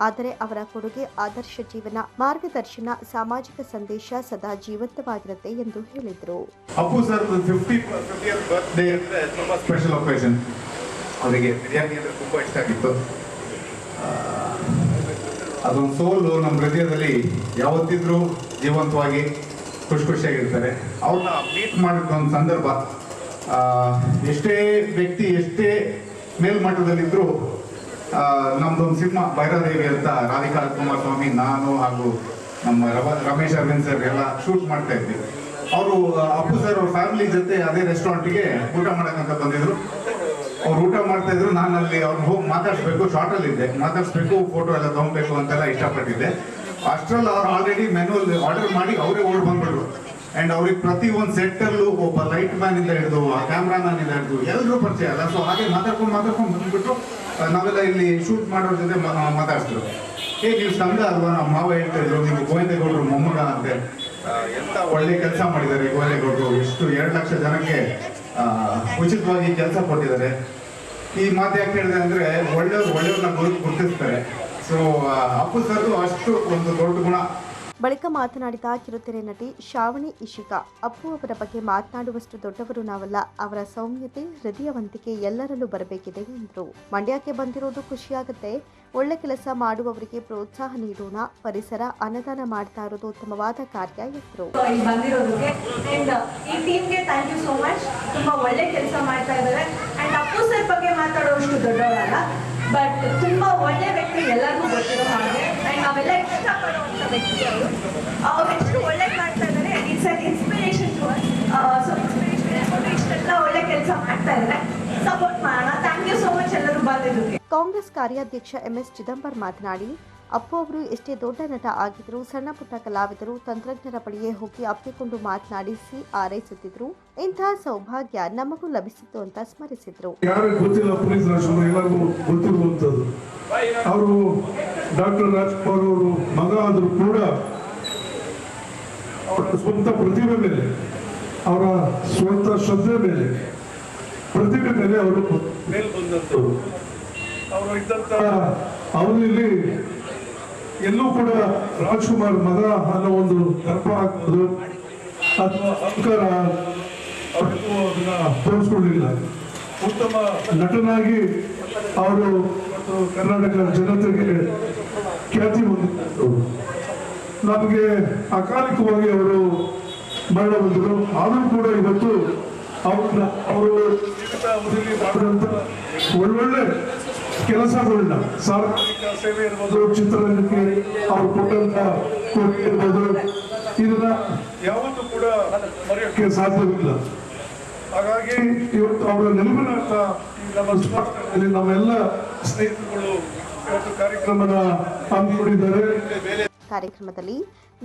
S1: ಆದರೆ ಅವರ ಕೊಡುಗೆ ಆದರ್ಶ ಜೀವನ, ಮಾರ್ಗದರ್ಶನ, ಸಾಮಾಜಿಕ ಸಂದೇಶ ಸದಾ ಜೀವಂತವಾಗಿರುತ್ತೆ ಎಂದು ಹೇಳಿದರು.
S7: ಅಪ್ಪು ಸರ್ ಬರ್ತ್ಡೇ ಅಂದರೆ ತುಂಬ ಸ್ಪೆಷಲ್ ಒಕೇಶನ್ ಅವರಿಗೆ ಬಿರಿಯಾನಿ ಅಂದರೆ ತುಂಬ ಇಷ್ಟ ಆಗಿತ್ತು. ಅದೊಂದು ಸೋಲು ನಮ್ಮ ಹೃದಯದಲ್ಲಿ ಯಾವತ್ತಿದ್ರೂ ಜೀವಂತವಾಗಿ ಖುಷಿ ಖುಷಿಯಾಗಿರ್ತಾರೆ. ಅವ್ರನ್ನ ಮೀಟ್ ಮಾಡಿದ ಒಂದು ಸಂದರ್ಭ ಎಷ್ಟೇ ವ್ಯಕ್ತಿ, ಎಷ್ಟೇ ಮೇಲ್ಮಟ್ಟದಲ್ಲಿದ್ದರೂ ನಮ್ದೊಂದು ಸಿನಿಮಾ ಭೈರಾದೇವಿ ಅಂತ ರಾಧಿಕಾ ಕುಮಾರಸ್ವಾಮಿ, ನಾನು ಹಾಗೂ ನಮ್ಮ ರವ- ರಮೇಶ್ ಅರವಿಂದ್ ಸರ್ ಎಲ್ಲ ಶೂಟ್ ಮಾಡ್ತಾ ಇದ್ವಿ. ಅವರು, ಅಪ್ಪು ಸರ್ ಅವ್ರ ಫ್ಯಾಮಿಲಿ ಜೊತೆ ಅದೇ ರೆಸ್ಟೋರೆಂಟ್ಗೆ ಊಟ ಮಾಡೋಕ್ಕಂತ ಬಂದಿದ್ರು. ಅವ್ರು ಊಟ ಮಾಡ್ತಾ ಇದ್ರು. ನಾನು ಅಲ್ಲಿ ಅವ್ರನ್ನ ಹೋಗಿ ಮಾತಾಡಿಸ್ಬೇಕು ಶಾರ್ಟಲ್ಲಿ ಇದ್ದೆ. ಮಾತಾಡ್ಸ್ಬೇಕು ಫೋಟೋ ಎಲ್ಲ ತಗೊಬೇಕು ಅಂತೆಲ್ಲ ಇಷ್ಟಪಟ್ಟಿದ್ದೆ. ಅಷ್ಟರಲ್ಲಿ ಅವ್ರು ಆಲ್ರೆಡಿ ಮೆನು ಆರ್ಡರ್ ಮಾಡಿ ಅವರೇ ಓಡ್ ಬಂದ್ಬಿಟ್ರು. ಅಂಡ್ ಅವ್ರಿಗೆ ಪ್ರತಿ ಒಂದು ಸೆಟ್ಟಲ್ಲೂ ಒಬ್ಬ ಲೈಟ್ ಮ್ಯಾನ್ ಇಂದ ಹಿಡಿದು ಆ ಕ್ಯಾಮ್ರಾಮನ್ ಇಂದ ಹಿಡಿದು ಎಲ್ಲರೂ ಪರಿಚಯ ಅಲ್ಲ. ಸೊ ಹಾಗೆ ಮಾತಾಡ್ಕೊಂಡು ಮಾತಾಡ್ಕೊಂಡು ಬಂದ್ಬಿಟ್ಟು ನಾವೆಲ್ಲ ಇಲ್ಲಿ ಶೂಟ್ ಮಾಡೋರ ಜೊತೆ ಮಾತಾಡ್ತಿದ್ರು ಏ, ನೀವು ಸಂಘ ಅಲ್ವಾ? ನಮ್ಮ ಮಾವ ಹೇಳ್ತಾ ಇದ್ರು, ನೀವು ಗೋವಿಂದೇಗೌಡರು ಮೊಮ್ಮಗ ಅಂತೆ ಎಂತ ಒಳ್ಳೆ ಕೆಲಸ ಮಾಡಿದ್ದಾರೆ ಗೋವಿಂದೇಗೌಡರು. ಇಷ್ಟು ಎರಡು ಲಕ್ಷ ಜನಕ್ಕೆ ಉಚಿತವಾಗಿ ಕೆಲಸ ಕೊಟ್ಟಿದ್ದಾರೆ. ಈ ಮಾತು ಯಾಕೆ ಹೇಳಿದೆ ಅಂದ್ರೆ, ಒಳ್ಳೆಯವ್ರು ಒಳ್ಳೆಯವ್ರನ್ನ ಗುರುತು ಗುರುತಿಸ್ತಾರೆ. ಸೊ ಅಪ್ಪು ಸರ್ದು ಅಷ್ಟು ಒಂದು ದೊಡ್ಡ ಗುಣ.
S1: ಬಳಿಕ ಮಾತನಾಡಿದ ಕಿರುತೆರೆ ನಟಿ ಶ್ರಾವಣಿ ಇಶಿಕಾ ಅಪ್ಪು ಅವರ ಬಗ್ಗೆ ಮಾತನಾಡುವಷ್ಟು ದೊಡ್ಡವರು ನಾವಲ್ಲ, ಅವರ ಸೌಮ್ಯತೆ, ಹೃದಯವಂತಿಕೆ ಎಲ್ಲರಲ್ಲೂ ಬರಬೇಕಿದೆ ಎಂದರು. ಮಂಡ್ಯಕ್ಕೆ ಬಂದಿರೋದು ಖುಷಿಯಾಗುತ್ತೆ, ಒಳ್ಳೆ ಕೆಲಸ ಮಾಡುವವರಿಗೆ ಪ್ರೋತ್ಸಾಹ ನೀಡೋಣ, ಪರಿಸರ ಅನುದಾನ ಮಾಡ್ತಾ ಇರೋದು ಉತ್ತಮವಾದ ಕಾರ್ಯ ಎಂದರು.
S8: ತುಂಬಾ ಒಳ್ಳೆ ಕೆಲಸ ಮಾಡ್ತಾ ಇದ್ದಾರೆ. ಅಂಡ್ ಬಟ್ ತುಂಬಾ ಒಳ್ಳೆ ವ್ಯಕ್ತಿ ಎಲ್ಲರಿಗೂ ಗೊತ್ತಿರೋ ಹಾಗೆ. ನಾವೆಲ್ಲ ಇಷ್ಟಪಡುವಂಥ ವ್ಯಕ್ತಿ ಅವರು ಅವ್ರು ಒಳ್ಳೆ ಮಾಡ್ತಾ ಇದ್ದಾರೆ it's an inspiration to so inspiration ಇಷ್ಟೆಲ್ಲ ಒಳ್ಳೆ ಕೆಲಸ ಮಾಡ್ತಾ ಇದ್ದಾರೆ ಸಪೋರ್ಟ್ ಮಾಡೋಣ. ಥ್ಯಾಂಕ್ ಯು ಸೋ ಮಚ್ ಎಲ್ಲರೂ ಬಂದಿದ್ದಕ್ಕೆ.
S1: ಕಾಂಗ್ರೆಸ್ ಕಾರ್ಯಾಧ್ಯಕ್ಷ ಎಂ ಎಸ್ ಚಿದಂಬರ್ ಮಾತನಾಡಿ ಅಪ್ಪು ಅವರು ಎಷ್ಟೇ ದೊಡ್ಡ ನಟ ಆಗಿದ್ರು ಸಣ್ಣ ಪುಟ್ಟ ಕಲಾವಿದರು ತಂತ್ರಜ್ಞರ ಬಳಿಯೇ ಹೋಗಿ ಅಪ್ಪಿಕೊಂಡು ಮಾತನಾಡಿಸಿ ಆರೈಸುತ್ತಿದ್ರು ಇಂತಹ ಸೌಭಾಗ್ಯ ನಮಗೂ ಲಭಿಸಿತ್ತು ಅಂತ ಸ್ಮರಿಸಿದ್ರು.
S9: ಅವರು ಡಾಕ್ಟರ್ ರಾಜ್ಕುಮಾರ್ ಅವರು ಮಗ ಆದರೂ ಕೂಡ ಅವರ ಸ್ವಂತ ಪ್ರತಿಭೆ ಮೇಲೆ ಅವರ ಸ್ವಂತ ಶ್ರದ್ಧೆ ಮೇಲೆ ಪ್ರತಿಭೆ ಮೇಲೆ ಅವರು ಮೇಲ್ ಬಂದಂಥವ್ರು. ಅವರು ಇದ್ದಂಥ ಅವರಲ್ಲಿ ಎಲ್ಲೂ ಕೂಡ ರಾಜ್ಕುಮಾರ್ ಮಗ ಅನ್ನೋ ಒಂದು ಗರ್ಭ ಆಗ್ಬೋದು. ಅಥವಾ ಅಹಂಕಾರ ಅವರಿಗೂ ಅದನ್ನ ತೋರಿಸ್ಕೊಳ್ಳಿಲ್ಲ ಉತ್ತಮ ನಟನಾಗಿ ಅವರು ಕರ್ನಾಟಕ ಜನತೆಗೆ ಖ್ಯಾತಿ ಹೊಂದಿದ್ದರು. ನಮಗೆ ಅಕಾಲಿಕವಾಗಿ ಅವರು ಮರಣ ಬಂದರು ಆದರೂ ಕೂಡ ಇವತ್ತು ಅವ್ರನ್ನ ಅವರು ಮಾಡಿದಂಥ ಒಳ್ಳೊಳ್ಳೆ ಕೆಲಸಗಳನ್ನ ಸಾರ್ವಜನಿಕ ಸೇವೆ ಇರ್ಬೋದು ಚಿತ್ರರಂಗಕ್ಕೆ ಅವ್ರು ಕೊಟ್ಟಂತ ಕೊಡುಗೆ ಇರ್ಬೋದು ಇದನ್ನ ಯಾವತ್ತೂ ಕೂಡ ಮರೆಯೋಕ್ಕೆ ಸಾಧ್ಯವಿಲ್ಲ. ಹಾಗಾಗಿ ಇವತ್ತು ಅವರ ನೆನಪಿನಾರ್ಥ ಈ ನಮ್ಮ ಸ್ಮಾರಕದಲ್ಲಿ ನಮ್ಮೆಲ್ಲ ಸ್ನೇಹಿತರುಗಳು ಇವತ್ತು ಕಾರ್ಯಕ್ರಮನ ಹಮ್ಮಿಕೊಂಡಿದ್ದಾರೆ.
S1: ಕಾರ್ಯಕ್ರಮದಲ್ಲಿ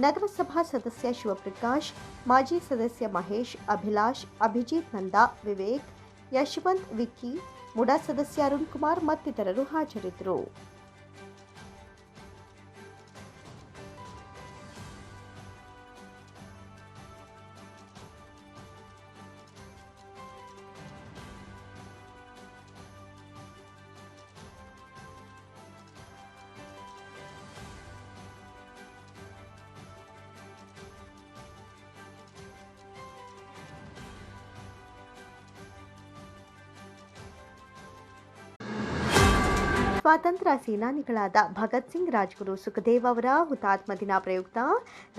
S1: ನಗರಸಭಾ ಸದಸ್ಯ ಶಿವಪ್ರಕಾಶ್ ಮಾಜಿ ಸದಸ್ಯ ಮಹೇಶ್ ಅಭಿಲಾಷ್ ಅಭಿಜಿತ್ ನಂದಾ ವಿವೇಕ್ ಯಶವಂತ್ ವಿಕ್ಕಿ ಮುಡಾ ಸದಸ್ಯ ಅರುಣ್ ಕುಮಾರ್ ಮತ್ತಿತರರು ಹಾಜರಿದ್ದರು. ಸ್ವಾತಂತ್ರ್ಯ ಸೇನಾನಿಗಳಾದ ಭಗತ್ ಸಿಂಗ್, ರಾಜ್ಗುರು ಸುಖದೇವ್ ಅವರ ಹುತಾತ್ಮ ದಿನ ಪ್ರಯುಕ್ತ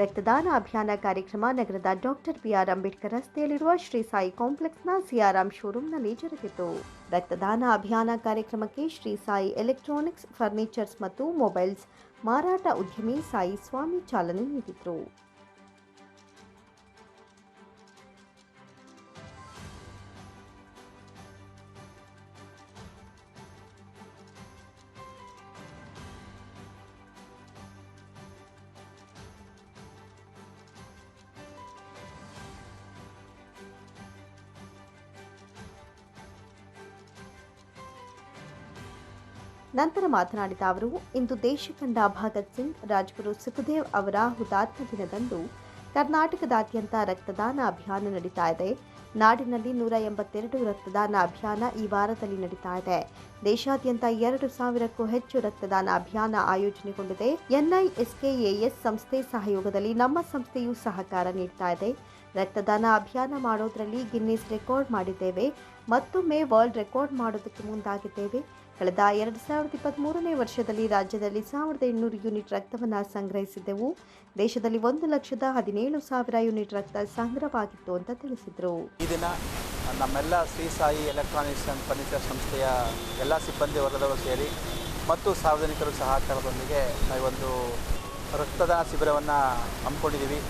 S1: ರಕ್ತದಾನ ಅಭಿಯಾನ ಕಾರ್ಯಕ್ರಮ ನಗರದ ಡಾಕ್ಟರ್ ಬಿಆರ್ ಅಂಬೇಡ್ಕರ್ ರಸ್ತೆಯಲ್ಲಿರುವ ಶ್ರೀ ಸಾಯಿ ಕಾಂಪ್ಲೆಕ್ಸ್ನ ಸಿಆರ್ಎಂ ಶೋರೂಮ್ನಲ್ಲಿ ಜರುಗಿತು. ರಕ್ತದಾನ ಅಭಿಯಾನ ಕಾರ್ಯಕ್ರಮಕ್ಕೆ ಶ್ರೀ ಸಾಯಿ ಎಲೆಕ್ಟ್ರಾನಿಕ್ಸ್ ಫರ್ನಿಚರ್ಸ್ ಮತ್ತು ಮೊಬೈಲ್ಸ್ ಮಾರಾಟ ಉದ್ಯಮಿ ಸಾಯಿ ಸ್ವಾಮಿ ಚಾಲನೆ ನೀಡಿದರು. ನಂತರ ಮಾತನಾಡಿದ ಅವರು, ಇಂದು ದೇಶ ಕಂಡ ಭಗತ್ ಸಿಂಗ್, ರಾಜ್ಗುರು ಸುಖದೇವ್ ಅವರ ಹುತಾತ್ಮ ದಿನದಂದು ಕರ್ನಾಟಕದಾದ್ಯಂತ ರಕ್ತದಾನ ಅಭಿಯಾನ ನಡೀತಾ ಇದೆ. ನಾಡಿನಲ್ಲಿ ನೂರ ಎಂಬತ್ತೆರಡು ರಕ್ತದಾನ ಅಭಿಯಾನ ಈ ವಾರದಲ್ಲಿ ನಡೀತಾ ಇದೆ. ದೇಶಾದ್ಯಂತ ಎರಡು ಸಾವಿರಕ್ಕೂ ಹೆಚ್ಚು ರಕ್ತದಾನ ಅಭಿಯಾನ ಆಯೋಜನೆಗೊಂಡಿದೆ. ಎನ್ಐಎಸ್ಕೆಎಎಸ್ ಸಂಸ್ಥೆ ಸಹಯೋಗದಲ್ಲಿ ನಮ್ಮ ಸಂಸ್ಥೆಯೂ ಸಹಕಾರ ನೀಡ್ತಾ ಇದೆ. ರಕ್ತದಾನ ಅಭಿಯಾನ ಮಾಡೋದ್ರಲ್ಲಿ ಗಿನ್ನಿಸ್ ರೆಕಾರ್ಡ್ ಮಾಡಿದ್ದೇವೆ. ಮತ್ತೊಮ್ಮೆ ವರ್ಲ್ಡ್ ರೆಕಾರ್ಡ್ ಮಾಡೋದಕ್ಕೆ ಮುಂದಾಗಿದ್ದೇವೆ. ಕಳೆದ ಎರಡು ಸಾವಿರದ ಇಪ್ಪತ್ತ್ಮೂರನೇ ವರ್ಷದಲ್ಲಿ ರಾಜ್ಯದಲ್ಲಿ ಸಾವಿರದ ಇನ್ನೂರು ಯೂನಿಟ್ ರಕ್ತವನ್ನು ಸಂಗ್ರಹಿಸಿದ್ದೆವು. ದೇಶದಲ್ಲಿ ಒಂದು ಲಕ್ಷದ ಹದಿನೇಳು ಸಾವಿರ ಯೂನಿಟ್ ರಕ್ತ ಸಂಗ್ರಹವಾಗಿತ್ತು ಅಂತ ತಿಳಿಸಿದರು.
S10: ಈ ದಿನ ನಮ್ಮೆಲ್ಲ Shri Sai electronics and furniture ಸಂಸ್ಥೆಯ ಎಲ್ಲ ಸಿಬ್ಬಂದಿ ವರ್ಗದವರು ಸೇರಿ ಮತ್ತು ಸಾರ್ವಜನಿಕರು ಸಹಕಾರದೊಂದಿಗೆ ಒಂದು ರಕ್ತದಾನ ಶಿಬಿರವನ್ನು ಹಮ್ಮಿಕೊಂಡಿದ್ದೀವಿ.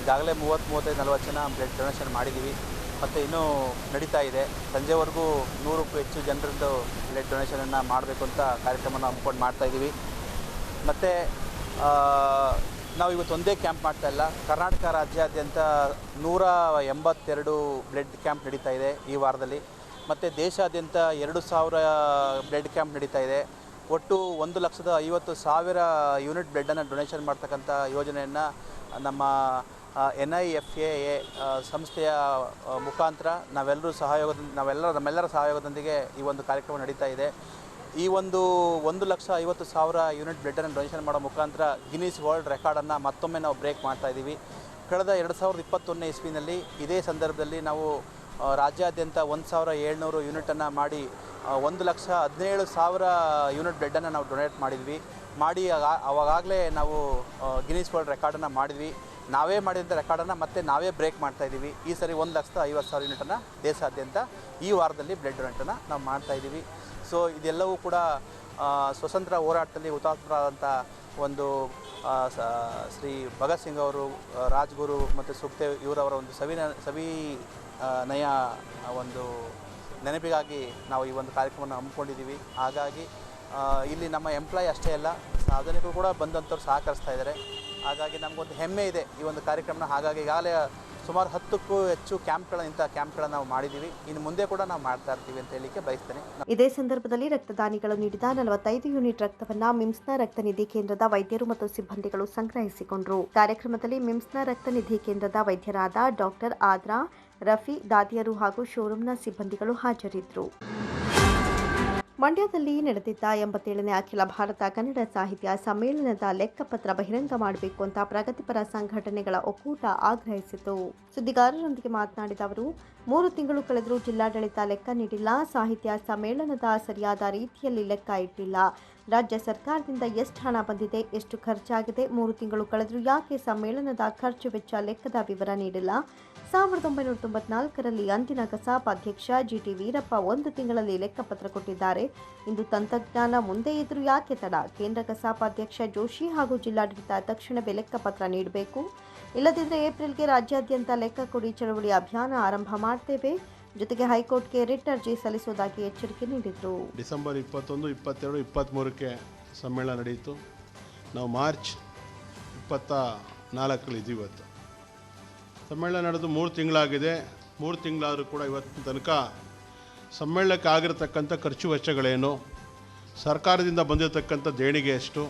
S10: ಈಗಾಗಲೇ ಮೂವತ್ತು ಮೂವತ್ತೈದು ನಲವತ್ತು ಜನ ಬ್ಲಡ್ ಡೊನೇಷನ್ ಮಾಡಿದ್ದೀವಿ. ಮತ್ತು ಇನ್ನೂ ನಡೀತಾ ಇದೆ. ಸಂಜೆವರೆಗೂ ನೂರಕ್ಕೂ ಹೆಚ್ಚು ಜನರದ್ದು ಬ್ಲಡ್ ಡೊನೇಷನನ್ನು ಮಾಡಬೇಕು ಅಂತ ಕಾರ್ಯಕ್ರಮನ ಹಮ್ಮಿಕೊಂಡು ಮಾಡ್ತಾಯಿದ್ದೀವಿ ಮತ್ತು ನಾವು ಇವತ್ತು ಒಂದೇ ಕ್ಯಾಂಪ್ ಮಾಡ್ತಾ ಇಲ್ಲ. ಕರ್ನಾಟಕ ರಾಜ್ಯಾದ್ಯಂತ ನೂರ ಎಂಬತ್ತೆರಡು ಬ್ಲಡ್ ಕ್ಯಾಂಪ್ ನಡೀತಾ ಇದೆ ಈ ವಾರದಲ್ಲಿ. ಮತ್ತು ದೇಶಾದ್ಯಂತ ಎರಡು ಸಾವಿರ ಬ್ಲಡ್ ಕ್ಯಾಂಪ್ ನಡೀತಾ ಇದೆ. ಒಟ್ಟು ಒಂದು ಲಕ್ಷದ ಐವತ್ತು ಸಾವಿರ ಯೂನಿಟ್ ಬ್ಲಡ್ಡನ್ನು ಡೊನೇಷನ್ ಮಾಡ್ತಕ್ಕಂಥ ಯೋಜನೆಯನ್ನು ನಮ್ಮ N I F A A ಸಂಸ್ಥೆಯ ಮುಖಾಂತರ ನಾವೆಲ್ಲರೂ ಸಹಯೋಗದ, ನಾವೆಲ್ಲರ, ನಮ್ಮೆಲ್ಲರ ಸಹಯೋಗದೊಂದಿಗೆ ಈ ಒಂದು ಕಾರ್ಯಕ್ರಮ ನಡೀತಾ ಇದೆ. ಈ ಒಂದು ಒಂದು ಲಕ್ಷ ಐವತ್ತು ಸಾವಿರ ಯೂನಿಟ್ ಬ್ಲಡ್ಡನ್ನು ಡೊನೇಷನ್ ಮಾಡೋ ಮುಖಾಂತರ ಗಿನೀಸ್ ವರ್ಲ್ಡ್ ರೆಕಾರ್ಡನ್ನು ಮತ್ತೊಮ್ಮೆ ನಾವು ಬ್ರೇಕ್ ಮಾಡ್ತಾ ಇದ್ದೀವಿ. ಕಳೆದ ಎರಡು ಸಾವಿರದ ಇಪ್ಪತ್ತೊಂದನೇ ಇಸ್ವಿನಲ್ಲಿ ಇದೇ ಸಂದರ್ಭದಲ್ಲಿ ನಾವು ರಾಜ್ಯಾದ್ಯಂತ ಒಂದು ಸಾವಿರ ಏಳ್ನೂರು ಯೂನಿಟನ್ನು ಮಾಡಿ ಒಂದು ಲಕ್ಷ ಹದಿನೇಳು ಸಾವಿರ ಯೂನಿಟ್ ಬ್ಲಡ್ಡನ್ನು ನಾವು ಡೊನೇಟ್ ಮಾಡಿದ್ವಿ. ಮಾಡಿ ಅವಾಗಲೇ ನಾವು ಗಿನೀಸ್ ವರ್ಲ್ಡ್ ರೆಕಾರ್ಡನ್ನು ಮಾಡಿದ್ವಿ. ನಾವೇ ಮಾಡಿದಂಥ ರೆಕಾರ್ಡನ್ನು ಮತ್ತೆ ನಾವೇ ಬ್ರೇಕ್ ಮಾಡ್ತಾ ಇದ್ದೀವಿ. ಈ ಸರಿ ಒಂದು ಲಕ್ಷದ ಐವತ್ತು ಸಾವಿರ ಯೂನಿಟನ್ನು ದೇಶಾದ್ಯಂತ ಈ ವಾರದಲ್ಲಿ ಬ್ಲಡ್ ಡೊನೇಟನ್ನು ನಾವು ಮಾಡ್ತಾ ಇದ್ದೀವಿ. ಸೊ, ಇದೆಲ್ಲವೂ ಕೂಡ ಸ್ವತಂತ್ರ ಹೋರಾಟದಲ್ಲಿ ಹುತಾತ್ಮರಾದಂಥ ಒಂದು ಶ್ರೀ ಭಗತ್ ಸಿಂಗ್ ಅವರು ರಾಜ್ಗುರು ಮತ್ತು ಸುಖದೇವ್ ಇವರವರ ಒಂದು ಸವಿನ, ಸವಿ ನಯ ಒಂದು ನೆನಪಿಗಾಗಿ ನಾವು ಈ ಒಂದು ಕಾರ್ಯಕ್ರಮವನ್ನು ಹಮ್ಮಿಕೊಂಡಿದ್ದೀವಿ. ಹಾಗಾಗಿ ಇಲ್ಲಿ ನಮ್ಮ ಎಂಪ್ಲಾಯ್ ಅಷ್ಟೇ ಅಲ್ಲ ಸಾರ್ವಜನಿಕರು ಕೂಡ ಬಂದಂಥವ್ರು ಸಹಕರಿಸ್ತಾ ಇದ್ದಾರೆ. ಹಾಗಾಗಿ ನಮಗೊಂದು ಹೆಮ್ಮೆ ಇದೆ ಈ ಒಂದು ಕಾರ್ಯಕ್ರಮನ. ಹಾಗಾಗಿ ಈಗಾಗಲೇ ಸುಮಾರು ಹತ್ತಕ್ಕೂ ಹೆಚ್ಚು ಕ್ಯಾಂಪ್ಗಳ, ಇಂಥ ಕ್ಯಾಂಪ್ಗಳನ್ನು ನಾವು ಮಾಡಿದ್ದೀವಿ. ಇನ್ನು ಮುಂದೆ ಕೂಡ ನಾವು ಮಾಡ್ತಾ ಇರ್ತೀವಿ ಅಂತ ಹೇಳಿಕ್ಕೆ ಬಯಸ್ತೇನೆ.
S1: ಇದೇ ಸಂದರ್ಭದಲ್ಲಿ ರಕ್ತದಾನಿಗಳು ನೀಡಿದ ನಲವತ್ತೈದು ಯೂನಿಟ್ ರಕ್ತವನ್ನ ಮಿಮ್ಸ್ನ ರಕ್ತ ನಿಧಿ ಕೇಂದ್ರದ ವೈದ್ಯರು ಮತ್ತು ಸಿಬ್ಬಂದಿಗಳು ಸಂಗ್ರಹಿಸಿಕೊಂಡರು. ಕಾರ್ಯಕ್ರಮದಲ್ಲಿ ಮಿಮ್ಸ್ನ ರಕ್ತ ನಿಧಿ ಕೇಂದ್ರದ ವೈದ್ಯರಾದ ಡಾಕ್ಟರ್ ಆದ್ರಾ, ರಫಿ ದಾದಿಯರು ಹಾಗೂ ಶೋರೂಮ್ನ ಸಿಬ್ಬಂದಿಗಳು ಹಾಜರಿದ್ದರು. ಮಂಡ್ಯದಲ್ಲಿ ನಡೆದಿದ್ದ ಎಂಬತ್ತೇಳನೇ ಅಖಿಲ ಭಾರತ ಕನ್ನಡ ಸಾಹಿತ್ಯ ಸಮ್ಮೇಳನದ ಲೆಕ್ಕಪತ್ರ ಬಹಿರಂಗ ಮಾಡಬೇಕು ಅಂತ ಪ್ರಗತಿಪರ ಸಂಘಟನೆಗಳ ಒಕ್ಕೂಟ ಆಗ್ರಹಿಸಿತು. ಸುದ್ದಿಗಾರರೊಂದಿಗೆ ಮಾತನಾಡಿದ ಅವರು, ಮೂರು ತಿಂಗಳು ಕಳೆದರೂ ಜಿಲ್ಲಾಡಳಿತ ಲೆಕ್ಕ ನೀಡಿಲ್ಲ, ಸಾಹಿತ್ಯ ಸಮ್ಮೇಳನದ ಸರಿಯಾದ ರೀತಿಯಲ್ಲಿ ಲೆಕ್ಕ ಇಟ್ಟಿಲ್ಲ. ರಾಜ್ಯ ಸರ್ಕಾರದಿಂದ ಎಷ್ಟು ಹಣ ಬಂದಿದೆ, ಎಷ್ಟು ಖರ್ಚಾಗಿದೆ, ಮೂರು ತಿಂಗಳು ಕಳೆದರೂ ಯಾಕೆ ಸಮ್ಮೇಳನದ ಖರ್ಚು ವೆಚ್ಚ ಲೆಕ್ಕದ ವಿವರ ನೀಡಿಲ್ಲ? ಸಾವಿರದ ಒಂಬೈನೂರ ತೊಂಬತ್ನಾಲ್ಕರಲ್ಲಿ ಅಂದಿನ ಕಸಾಪ ಅಧ್ಯಕ್ಷ ಜಿಟಿ ವೀರಪ್ಪ ಒಂದು ತಿಂಗಳಲ್ಲಿ ಲೆಕ್ಕಪತ್ರ ಕೊಟ್ಟಿದ್ದಾರೆ. ಇಂದು ತಂತ್ರಜ್ಞಾನ ಮುಂದೆ ಇದ್ರೂ ಯಾಕೆ ತಡ? ಕೇಂದ್ರ ಕಸಾಪ ಅಧ್ಯಕ್ಷ ಜೋಶಿ ಹಾಗೂ ಜಿಲ್ಲಾಡಳಿತ ತಕ್ಷಣವೇ ಲೆಕ್ಕಪತ್ರ ನೀಡಬೇಕು. ಇಲ್ಲದಿದ್ದರೆ ಏಪ್ರಿಲ್ಗೆ ರಾಜ್ಯಾದ್ಯಂತ ಲೆಕ್ಕ ಕೊಡಿ ಚಳವಳಿ ಅಭಿಯಾನ ಆರಂಭ ಮಾಡ್ತೇವೆ. ಜೊತೆಗೆ ಹೈಕೋರ್ಟ್ಗೆ ರಿಟ್ ಅರ್ಜಿ ಸಲ್ಲಿಸುವುದಾಗಿ ಎಚ್ಚರಿಕೆ ನೀಡಿದರು.
S11: ಡಿಸೆಂಬರ್ ಇಪ್ಪತ್ತೊಂದು, ಇಪ್ಪತ್ತೆರಡು ಇಪ್ಪತ್ತ್ಮೂರಕ್ಕೆ ಸಮ್ಮೇಳನ ನಡೆಯಿತು. ನಾವು ಮಾರ್ಚ್ ಇಪ್ಪತ್ತ ನಾಲ್ಕರಲ್ಲಿ ಇವತ್ತು. ಸಮ್ಮೇಳನ ನಡೆದು ಮೂರು ತಿಂಗಳಾಗಿದೆ. ಮೂರು ತಿಂಗಳಾದರೂ ಕೂಡ ಇವತ್ತಿನ ತನಕ ಸಮ್ಮೇಳನಕ್ಕೆ ಆಗಿರತಕ್ಕಂಥ ಖರ್ಚು ವೆಚ್ಚಗಳೇನು? ಸರ್ಕಾರದಿಂದ ಬಂದಿರತಕ್ಕಂಥ ದೇಣಿಗೆ ಎಷ್ಟು?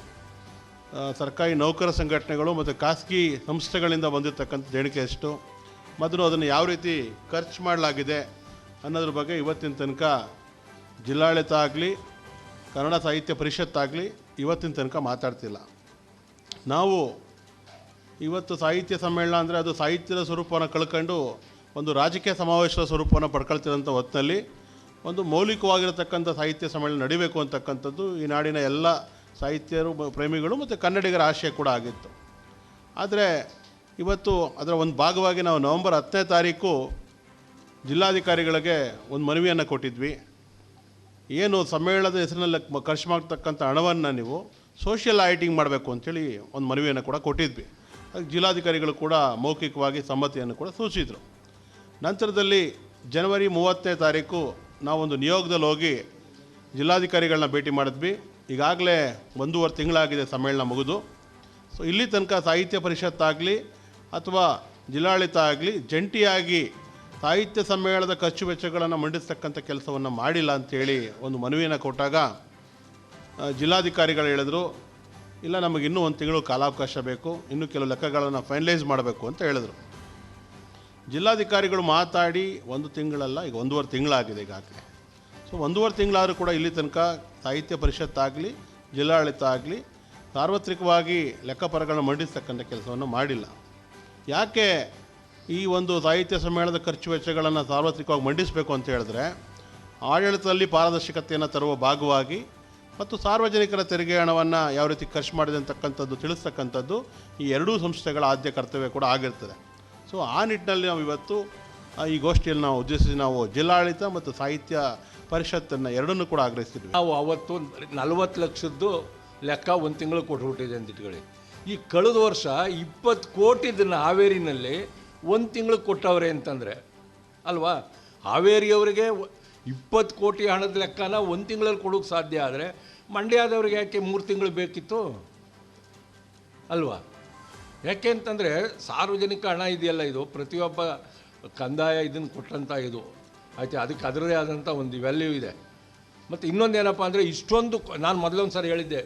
S11: ಸರ್ಕಾರಿ ನೌಕರ ಸಂಘಟನೆಗಳು ಮತ್ತು ಖಾಸಗಿ ಸಂಸ್ಥೆಗಳಿಂದ ಬಂದಿರತಕ್ಕಂಥ ದೇಣಿಗೆ ಎಷ್ಟು? ಮೊದಲು ಅದನ್ನು ಯಾವ ರೀತಿ ಖರ್ಚು ಮಾಡಲಾಗಿದೆ ಅನ್ನೋದ್ರ ಬಗ್ಗೆ ಇವತ್ತಿನ ತನಕ ಜಿಲ್ಲಾಡಳಿತ ಆಗಲಿ, ಕನ್ನಡ ಸಾಹಿತ್ಯ ಪರಿಷತ್ತಾಗಲಿ ಇವತ್ತಿನ ತನಕ ಮಾತಾಡ್ತಿಲ್ಲ. ನಾವು ಇವತ್ತು ಸಾಹಿತ್ಯ ಸಮ್ಮೇಳನ ಅಂದರೆ ಅದು ಸಾಹಿತ್ಯದ ಸ್ವರೂಪವನ್ನು ಕಳ್ಕೊಂಡು ಒಂದು ರಾಜಕೀಯ ಸಮಾವೇಶದ ಸ್ವರೂಪವನ್ನು ಪಡ್ಕೊಳ್ತಿರೋಂಥ ಹೊತ್ತಿನಲ್ಲಿ ಒಂದು ಮೌಲಿಕವಾಗಿರತಕ್ಕಂಥ ಸಾಹಿತ್ಯ ಸಮ್ಮೇಳನ ನಡಿಬೇಕು ಅಂತಕ್ಕಂಥದ್ದು ಈ ನಾಡಿನ ಎಲ್ಲ ಸಾಹಿತ್ಯರು ಪ್ರೇಮಿಗಳು ಮತ್ತು ಕನ್ನಡಿಗರ ಆಶಯ ಕೂಡ ಆಗಿತ್ತು. ಆದರೆ ಇವತ್ತು ಅದರ ಒಂದು ಭಾಗವಾಗಿ ನಾವು ನವೆಂಬರ್ ಹತ್ತನೇ ತಾರೀಕು ಜಿಲ್ಲಾಧಿಕಾರಿಗಳಿಗೆ ಒಂದು ಮನವಿಯನ್ನು ಕೊಟ್ಟಿದ್ವಿ. ಏನು ಸಮ್ಮೇಳನದ ಹೆಸರಿನಲ್ಲಿ ಖರ್ಚು ಮಾಡ್ತಕ್ಕಂಥ ಹಣವನ್ನು ನೀವು ಸೋಷಿಯಲ್ ಆಡಿಟಿಂಗ್ ಮಾಡಬೇಕು ಅಂಥೇಳಿ ಒಂದು ಮನವಿಯನ್ನು ಕೂಡ ಕೊಟ್ಟಿದ್ವಿ. ಜಿಲ್ಲಾಧಿಕಾರಿಗಳು ಕೂಡ ಮೌಖಿಕವಾಗಿ ಸಮ್ಮತಿಯನ್ನು ಕೂಡ ಸೂಚಿಸಿದರು. ನಂತರದಲ್ಲಿ ಜನವರಿ ಮೂವತ್ತನೇ ತಾರೀಕು ನಾವೊಂದು ನಿಯೋಗದಲ್ಲಿ ಹೋಗಿ ಜಿಲ್ಲಾಧಿಕಾರಿಗಳನ್ನ ಭೇಟಿ ಮಾಡಿದ್ವಿ. ಈಗಾಗಲೇ ಒಂದೂವರೆ ತಿಂಗಳಾಗಿದೆ ಸಮ್ಮೇಳನ ಮುಗಿದು. ಸೊ ಇಲ್ಲಿ ತನಕ ಸಾಹಿತ್ಯ ಪರಿಷತ್ ಆಗಲಿ ಅಥವಾ ಜಿಲ್ಲಾಡಳಿತ ಆಗಲಿ ಜಂಟಿಯಾಗಿ ಸಾಹಿತ್ಯ ಸಮ್ಮೇಳನದ ಖರ್ಚು ವೆಚ್ಚಗಳನ್ನು ಮಂಡಿಸ್ತಕ್ಕಂಥ ಕೆಲಸವನ್ನು ಮಾಡಿಲ್ಲ ಅಂಥೇಳಿ ಒಂದು ಮನವಿಯನ್ನು ಕೊಟ್ಟಾಗ ಜಿಲ್ಲಾಧಿಕಾರಿಗಳು ಹೇಳಿದ್ರು ಇಲ್ಲ, ನಮಗೆ ಇನ್ನೂ ಒಂದು ತಿಂಗಳು ಕಾಲಾವಕಾಶ ಬೇಕು, ಇನ್ನೂ ಕೆಲವು ಲೆಕ್ಕಗಳನ್ನು ಫೈನಲೈಸ್ ಮಾಡಬೇಕು ಅಂತ ಹೇಳಿದರು. ಜಿಲ್ಲಾಧಿಕಾರಿಗಳು ಮಾತಾಡಿ, ಒಂದು ತಿಂಗಳಲ್ಲ, ಈಗ ಒಂದೂವರೆ ತಿಂಗಳಾಗಿದೆ ಈಗಾಗಲೇ ಸೊ ಒಂದೂವರೆ ತಿಂಗಳಾದರೂ ಕೂಡ ಇಲ್ಲಿ ತನಕ ಸಾಹಿತ್ಯ ಪರಿಷತ್ ಆಗಲಿ, ಜಿಲ್ಲಾಡಳಿತ ಆಗಲಿ, ಸಾರ್ವತ್ರಿಕವಾಗಿ ಲೆಕ್ಕಪರಗಳನ್ನು ಮಂಡಿಸ್ತಕ್ಕಂಥ ಕೆಲಸವನ್ನು ಮಾಡಿಲ್ಲ. ಯಾಕೆ ಈ ಒಂದು ಸಾಹಿತ್ಯ ಸಮ್ಮೇಳನದ ಖರ್ಚು ವೆಚ್ಚಗಳನ್ನು ಸಾರ್ವತ್ರಿಕವಾಗಿ ಮಂಡಿಸಬೇಕು ಅಂತ ಹೇಳಿದ್ರೆ, ಆಡಳಿತದಲ್ಲಿ ಪಾರದರ್ಶಕತೆಯನ್ನು ತರುವ ಭಾಗವಾಗಿ ಮತ್ತು ಸಾರ್ವಜನಿಕರ ತೆರಿಗೆ ಹಣವನ್ನು ಯಾವ ರೀತಿ ಖರ್ಚು ಮಾಡಿದೆ ಅಂತಕ್ಕಂಥದ್ದು, ತಿಳಿಸ್ತಕ್ಕಂಥದ್ದು ಈ ಎರಡೂ ಸಂಸ್ಥೆಗಳ ಆದ್ಯ ಕರ್ತವ್ಯ ಕೂಡ ಆಗಿರ್ತದೆ. ಸೊ ಆ ನಿಟ್ಟಿನಲ್ಲಿ ನಾವು ಇವತ್ತು ಈ ಗೋಷ್ಠಿಯಲ್ಲಿ ನಾವು ಉದ್ದೇಶಿಸಿ ನಾವು ಜಿಲ್ಲಾಡಳಿತ ಮತ್ತು ಸಾಹಿತ್ಯ ಪರಿಷತ್ತನ್ನು ಎರಡನ್ನೂ ಕೂಡ ಆಗ್ರಹಿಸ್ತೀವಿ
S12: ನಾವು ಅವತ್ತು ನಲವತ್ತು ಲಕ್ಷದ್ದು ಲೆಕ್ಕ ಒಂದು ತಿಂಗಳು ಕೊಟ್ಟುಬಿಟ್ಟಿದೆ ಅಂತ ಇಟ್ಕೊಳ್ಳಿ. ಈ ಕಳೆದ ವರ್ಷ ಇಪ್ಪತ್ತು ಕೋಟಿದನ್ನು ಹಾವೇರಿನಲ್ಲಿ ಒಂದು ತಿಂಗಳು ಕೊಟ್ಟವ್ರೆ ಅಂತಂದರೆ, ಅಲ್ವಾ? ಹಾವೇರಿಯವರಿಗೆ ಇಪ್ಪತ್ತು ಕೋಟಿ ಹಣದ ಲೆಕ್ಕನ ಒಂದು ತಿಂಗಳಲ್ಲಿ ಕೊಡೋಕ್ಕೆ ಸಾಧ್ಯ ಆದರೆ ಮಂಡ್ಯದವ್ರಿಗೆ ಯಾಕೆ ಮೂರು ತಿಂಗಳು ಬೇಕಿತ್ತು? ಅಲ್ವಾ? ಯಾಕೆ ಅಂತಂದರೆ ಸಾರ್ವಜನಿಕ ಹಣ ಇದೆಯಲ್ಲ ಇದು. ಪ್ರತಿಯೊಬ್ಬ ಕಂದಾಯ ಇದನ್ನು ಕೊಟ್ಟಂಥ ಇದು. ಆಯ್ತು? ಅದಕ್ಕೆ ಅದರದೇ ಆದಂಥ ಒಂದು ವ್ಯಾಲ್ಯೂ ಇದೆ. ಮತ್ತು ಇನ್ನೊಂದು ಏನಪ್ಪ ಅಂದರೆ ಇಷ್ಟೊಂದು ನಾನು ಮೊದಲೊಂದು ಸಾರಿ ಹೇಳಿದ್ದೆ.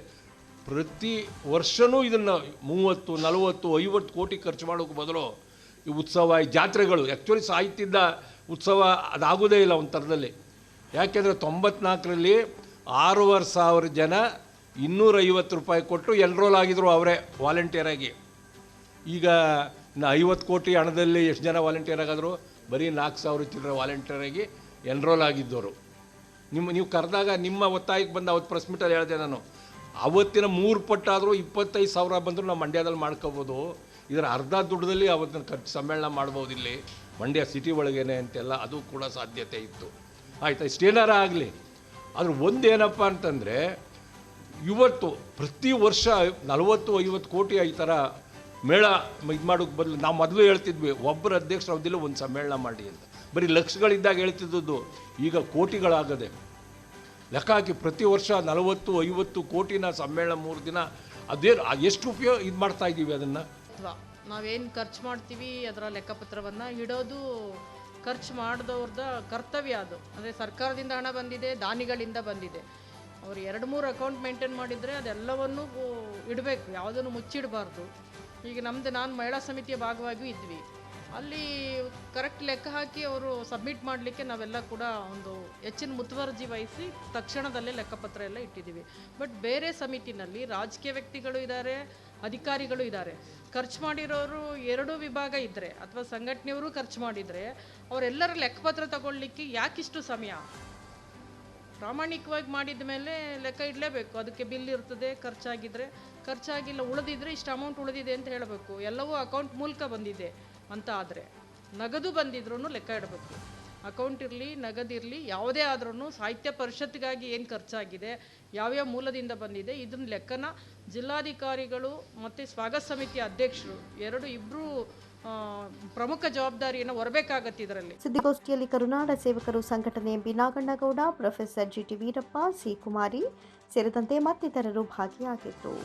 S12: ಪ್ರತಿ ವರ್ಷವೂ ಇದನ್ನು ಮೂವತ್ತು, ನಲವತ್ತು, ಐವತ್ತು ಕೋಟಿ ಖರ್ಚು ಮಾಡೋಕ್ಕೆ ಬದಲು ಈ ಉತ್ಸವ, ಈ ಜಾತ್ರೆಗಳು ಆ್ಯಕ್ಚುಲಿ ಸಾಹಿತ್ಯದ ಉತ್ಸವ ಅದಾಗೋದೇ ಇಲ್ಲ ಒಂದು ಥರದಲ್ಲಿ. ಯಾಕೆಂದರೆ ತೊಂಬತ್ನಾಲ್ಕರಲ್ಲಿ ಆರೂವರೆ ಸಾವಿರ ಜನ ಇನ್ನೂರೈವತ್ತು ರೂಪಾಯಿ ಕೊಟ್ಟು ಎನ್ರೋಲ್ ಆಗಿದ್ರು ಅವರೇ ವಾಲಂಟಿಯರಾಗಿ ಈಗ ನಾ ಐವತ್ತು ಕೋಟಿ ಹಣದಲ್ಲಿ ಎಷ್ಟು ಜನ ವಾಲಂಟಿಯರ್ ಆಗಾದರು? ಬರೀ ನಾಲ್ಕು ಸಾವಿರ ಚಿಲ್ಲರೆ ವಾಲಂಟಿಯರಾಗಿ ಎನ್ರೋಲ್ ಆಗಿದ್ದವರು. ನಿಮ್ಮ, ನೀವು ಕರೆದಾಗ ನಿಮ್ಮ ಒತ್ತಾಯಕ್ಕೆ ಬಂದು ಅವತ್ತು ಪ್ರೆಸ್ ಮೀಟಲ್ಲಿ ಹೇಳಿದೆ ನಾನು. ಅವತ್ತಿನ ಮೂರು ಪಟ್ಟಾದರೂ ಇಪ್ಪತ್ತೈದು ಸಾವಿರ ಬಂದರೂ ನಾವು ಮಂಡ್ಯದಲ್ಲಿ ಮಾಡ್ಕೋಬೋದು. ಇದರ ಅರ್ಧ ದುಡ್ಡದಲ್ಲಿ ಅವತ್ತಿನ ಖರ್ಚು ಸಮ್ಮೇಳನ ಮಾಡ್ಬೋದು ಇಲ್ಲಿ ಮಂಡ್ಯ ಸಿಟಿ ಒಳಗೇನೆ ಅಂತೆಲ್ಲ ಅದು ಕೂಡ ಸಾಧ್ಯತೆ ಇತ್ತು. ಆಯ್ತಾ ಇಷ್ಟೇನಾರ ಆಗಲಿ. ಆದ್ರೆ ಒಂದೇನಪ್ಪ ಅಂತಂದರೆ, ಇವತ್ತು ಪ್ರತಿ ವರ್ಷ ನಲವತ್ತು, ಐವತ್ತು ಕೋಟಿ ಈ ಥರ ಮೇಳ ಇದು ಮಾಡೋಕ್ಕೆ ಬದಲು ನಾವು ಮೊದಲು ಹೇಳ್ತಿದ್ವಿ ಒಬ್ಬರು ಅಧ್ಯಕ್ಷರು ಅವಧಿಲ್ಲ ಒಂದು ಸಮ್ಮೇಳನ ಮಾಡಿ ಅಂತ. ಬರೀ ಲಕ್ಷಗಳಿದ್ದಾಗ ಹೇಳ್ತಿದ್ದದ್ದು ಈಗ ಕೋಟಿಗಳಾಗದೆ. ಲೆಕ್ಕ ಹಾಕಿ ಪ್ರತಿ ವರ್ಷ ನಲವತ್ತು, ಐವತ್ತು ಕೋಟಿನ ಸಮ್ಮೇಳನ ಮೂರು ದಿನ ಅದೇ ಎಷ್ಟು ಉಪಯೋಗ ಇದು ಮಾಡ್ತಾ ಇದ್ದೀವಿ ಅದನ್ನು?
S13: ನಾವೇನು ಖರ್ಚು ಮಾಡ್ತೀವಿ ಅದರ ಲೆಕ್ಕಪತ್ರವನ್ನು ಇಡೋದು ಖರ್ಚು ಮಾಡಿದವ್ರದ ಕರ್ತವ್ಯ ಅದು. ಅಂದರೆ ಸರ್ಕಾರದಿಂದ ಹಣ ಬಂದಿದೆ, ದಾನಿಗಳಿಂದ ಬಂದಿದೆ. ಅವ್ರು ಎರಡು ಮೂರು ಅಕೌಂಟ್ ಮೇಂಟೈನ್ ಮಾಡಿದರೆ ಅದೆಲ್ಲವನ್ನೂ ಇಡಬೇಕು, ಯಾವುದನ್ನು ಮುಚ್ಚಿಡಬಾರ್ದು. ಈಗ ನಮ್ಮದು ನಾನು ಮಹಿಳಾ ಸಮಿತಿಯ ಭಾಗವಾಗಿಯೂ ಇದ್ವಿ. ಅಲ್ಲಿ ಕರೆಕ್ಟ್ ಲೆಕ್ಕ ಹಾಕಿ ಅವರು ಸಬ್ಮಿಟ್ ಮಾಡಲಿಕ್ಕೆ ನಾವೆಲ್ಲ ಕೂಡ ಒಂದು ಹೆಚ್ಚಿನ ಮುತುವರ್ಜಿ ವಹಿಸಿ ತಕ್ಷಣದಲ್ಲೇ ಲೆಕ್ಕಪತ್ರ ಎಲ್ಲ ಇಟ್ಟಿದ್ದೀವಿ. ಬಟ್ ಬೇರೆ ಸಮಿತಿನಲ್ಲಿ ರಾಜಕೀಯ ವ್ಯಕ್ತಿಗಳು ಇದ್ದಾರೆ ಅಧಿಕಾರಿಗಳು ಇದ್ದಾರೆ. ಖರ್ಚು ಮಾಡಿರೋರು ಎರಡು ವಿಭಾಗ ಇದ್ದರೆ ಅಥವಾ ಸಂಘಟನೆಯವರು ಖರ್ಚು ಮಾಡಿದರೆ ಅವರೆಲ್ಲರ ಲೆಕ್ಕಪತ್ರ ತಗೊಳ್ಳಿಕ್ಕೆ ಯಾಕಿಷ್ಟು ಸಮಯ? ಪ್ರಾಮಾಣಿಕವಾಗಿ ಮಾಡಿದ ಮೇಲೆ ಲೆಕ್ಕ ಇಡಲೇಬೇಕು. ಅದಕ್ಕೆ ಬಿಲ್ ಇರ್ತದೆ ಖರ್ಚಾಗಿದ್ದರೆ ಖರ್ಚಾಗಿಲ್ಲ, ಉಳಿದಿದ್ರೆ ಇಷ್ಟು ಅಮೌಂಟ್ ಉಳಿದಿದೆ ಅಂತ ಹೇಳಬೇಕು. ಎಲ್ಲವೂ ಅಕೌಂಟ್ ಮೂಲಕ ಬಂದಿದೆ ಅಂತ ಆದರೆ ನಗದು ಬಂದಿದ್ರೂ ಲೆಕ್ಕ ಇಡಬೇಕು. ಅಕೌಂಟ್ ಇರಲಿ ನಗದಿರಲಿ ಯಾವುದೇ ಆದ್ರೂ ಸಾಹಿತ್ಯ ಪರಿಷತ್ಗಾಗಿ ಏನು ಖರ್ಚಾಗಿದೆ, ಯಾವ್ಯಾವ ಮೂಲದಿಂದ ಬಂದಿದೆ, ಇದನ್ನ ಲೆಕ್ಕನ ಜಿಲ್ಲಾಧಿಕಾರಿಗಳು ಮತ್ತು ಸ್ವಾಗತ ಸಮಿತಿ ಅಧ್ಯಕ್ಷರು ಎರಡು ಇಬ್ಬರು ಪ್ರಮುಖ ಜವಾಬ್ದಾರಿಯನ್ನು ಹೊರಬೇಕಾಗತ್ತೆ ಇದರಲ್ಲಿ.
S1: ಸುದ್ದಿಗೋಷ್ಠಿಯಲ್ಲಿ ಕರುನಾಡ ಸೇವಕರು ಸಂಘಟನೆ ಬಿನಾಗಣ್ಣಗೌಡ professor G T Veerappa, C Kumari ಸೇರಿದಂತೆ ಮತ್ತಿತರರು ಭಾಗಿಯಾಗಿದ್ದರು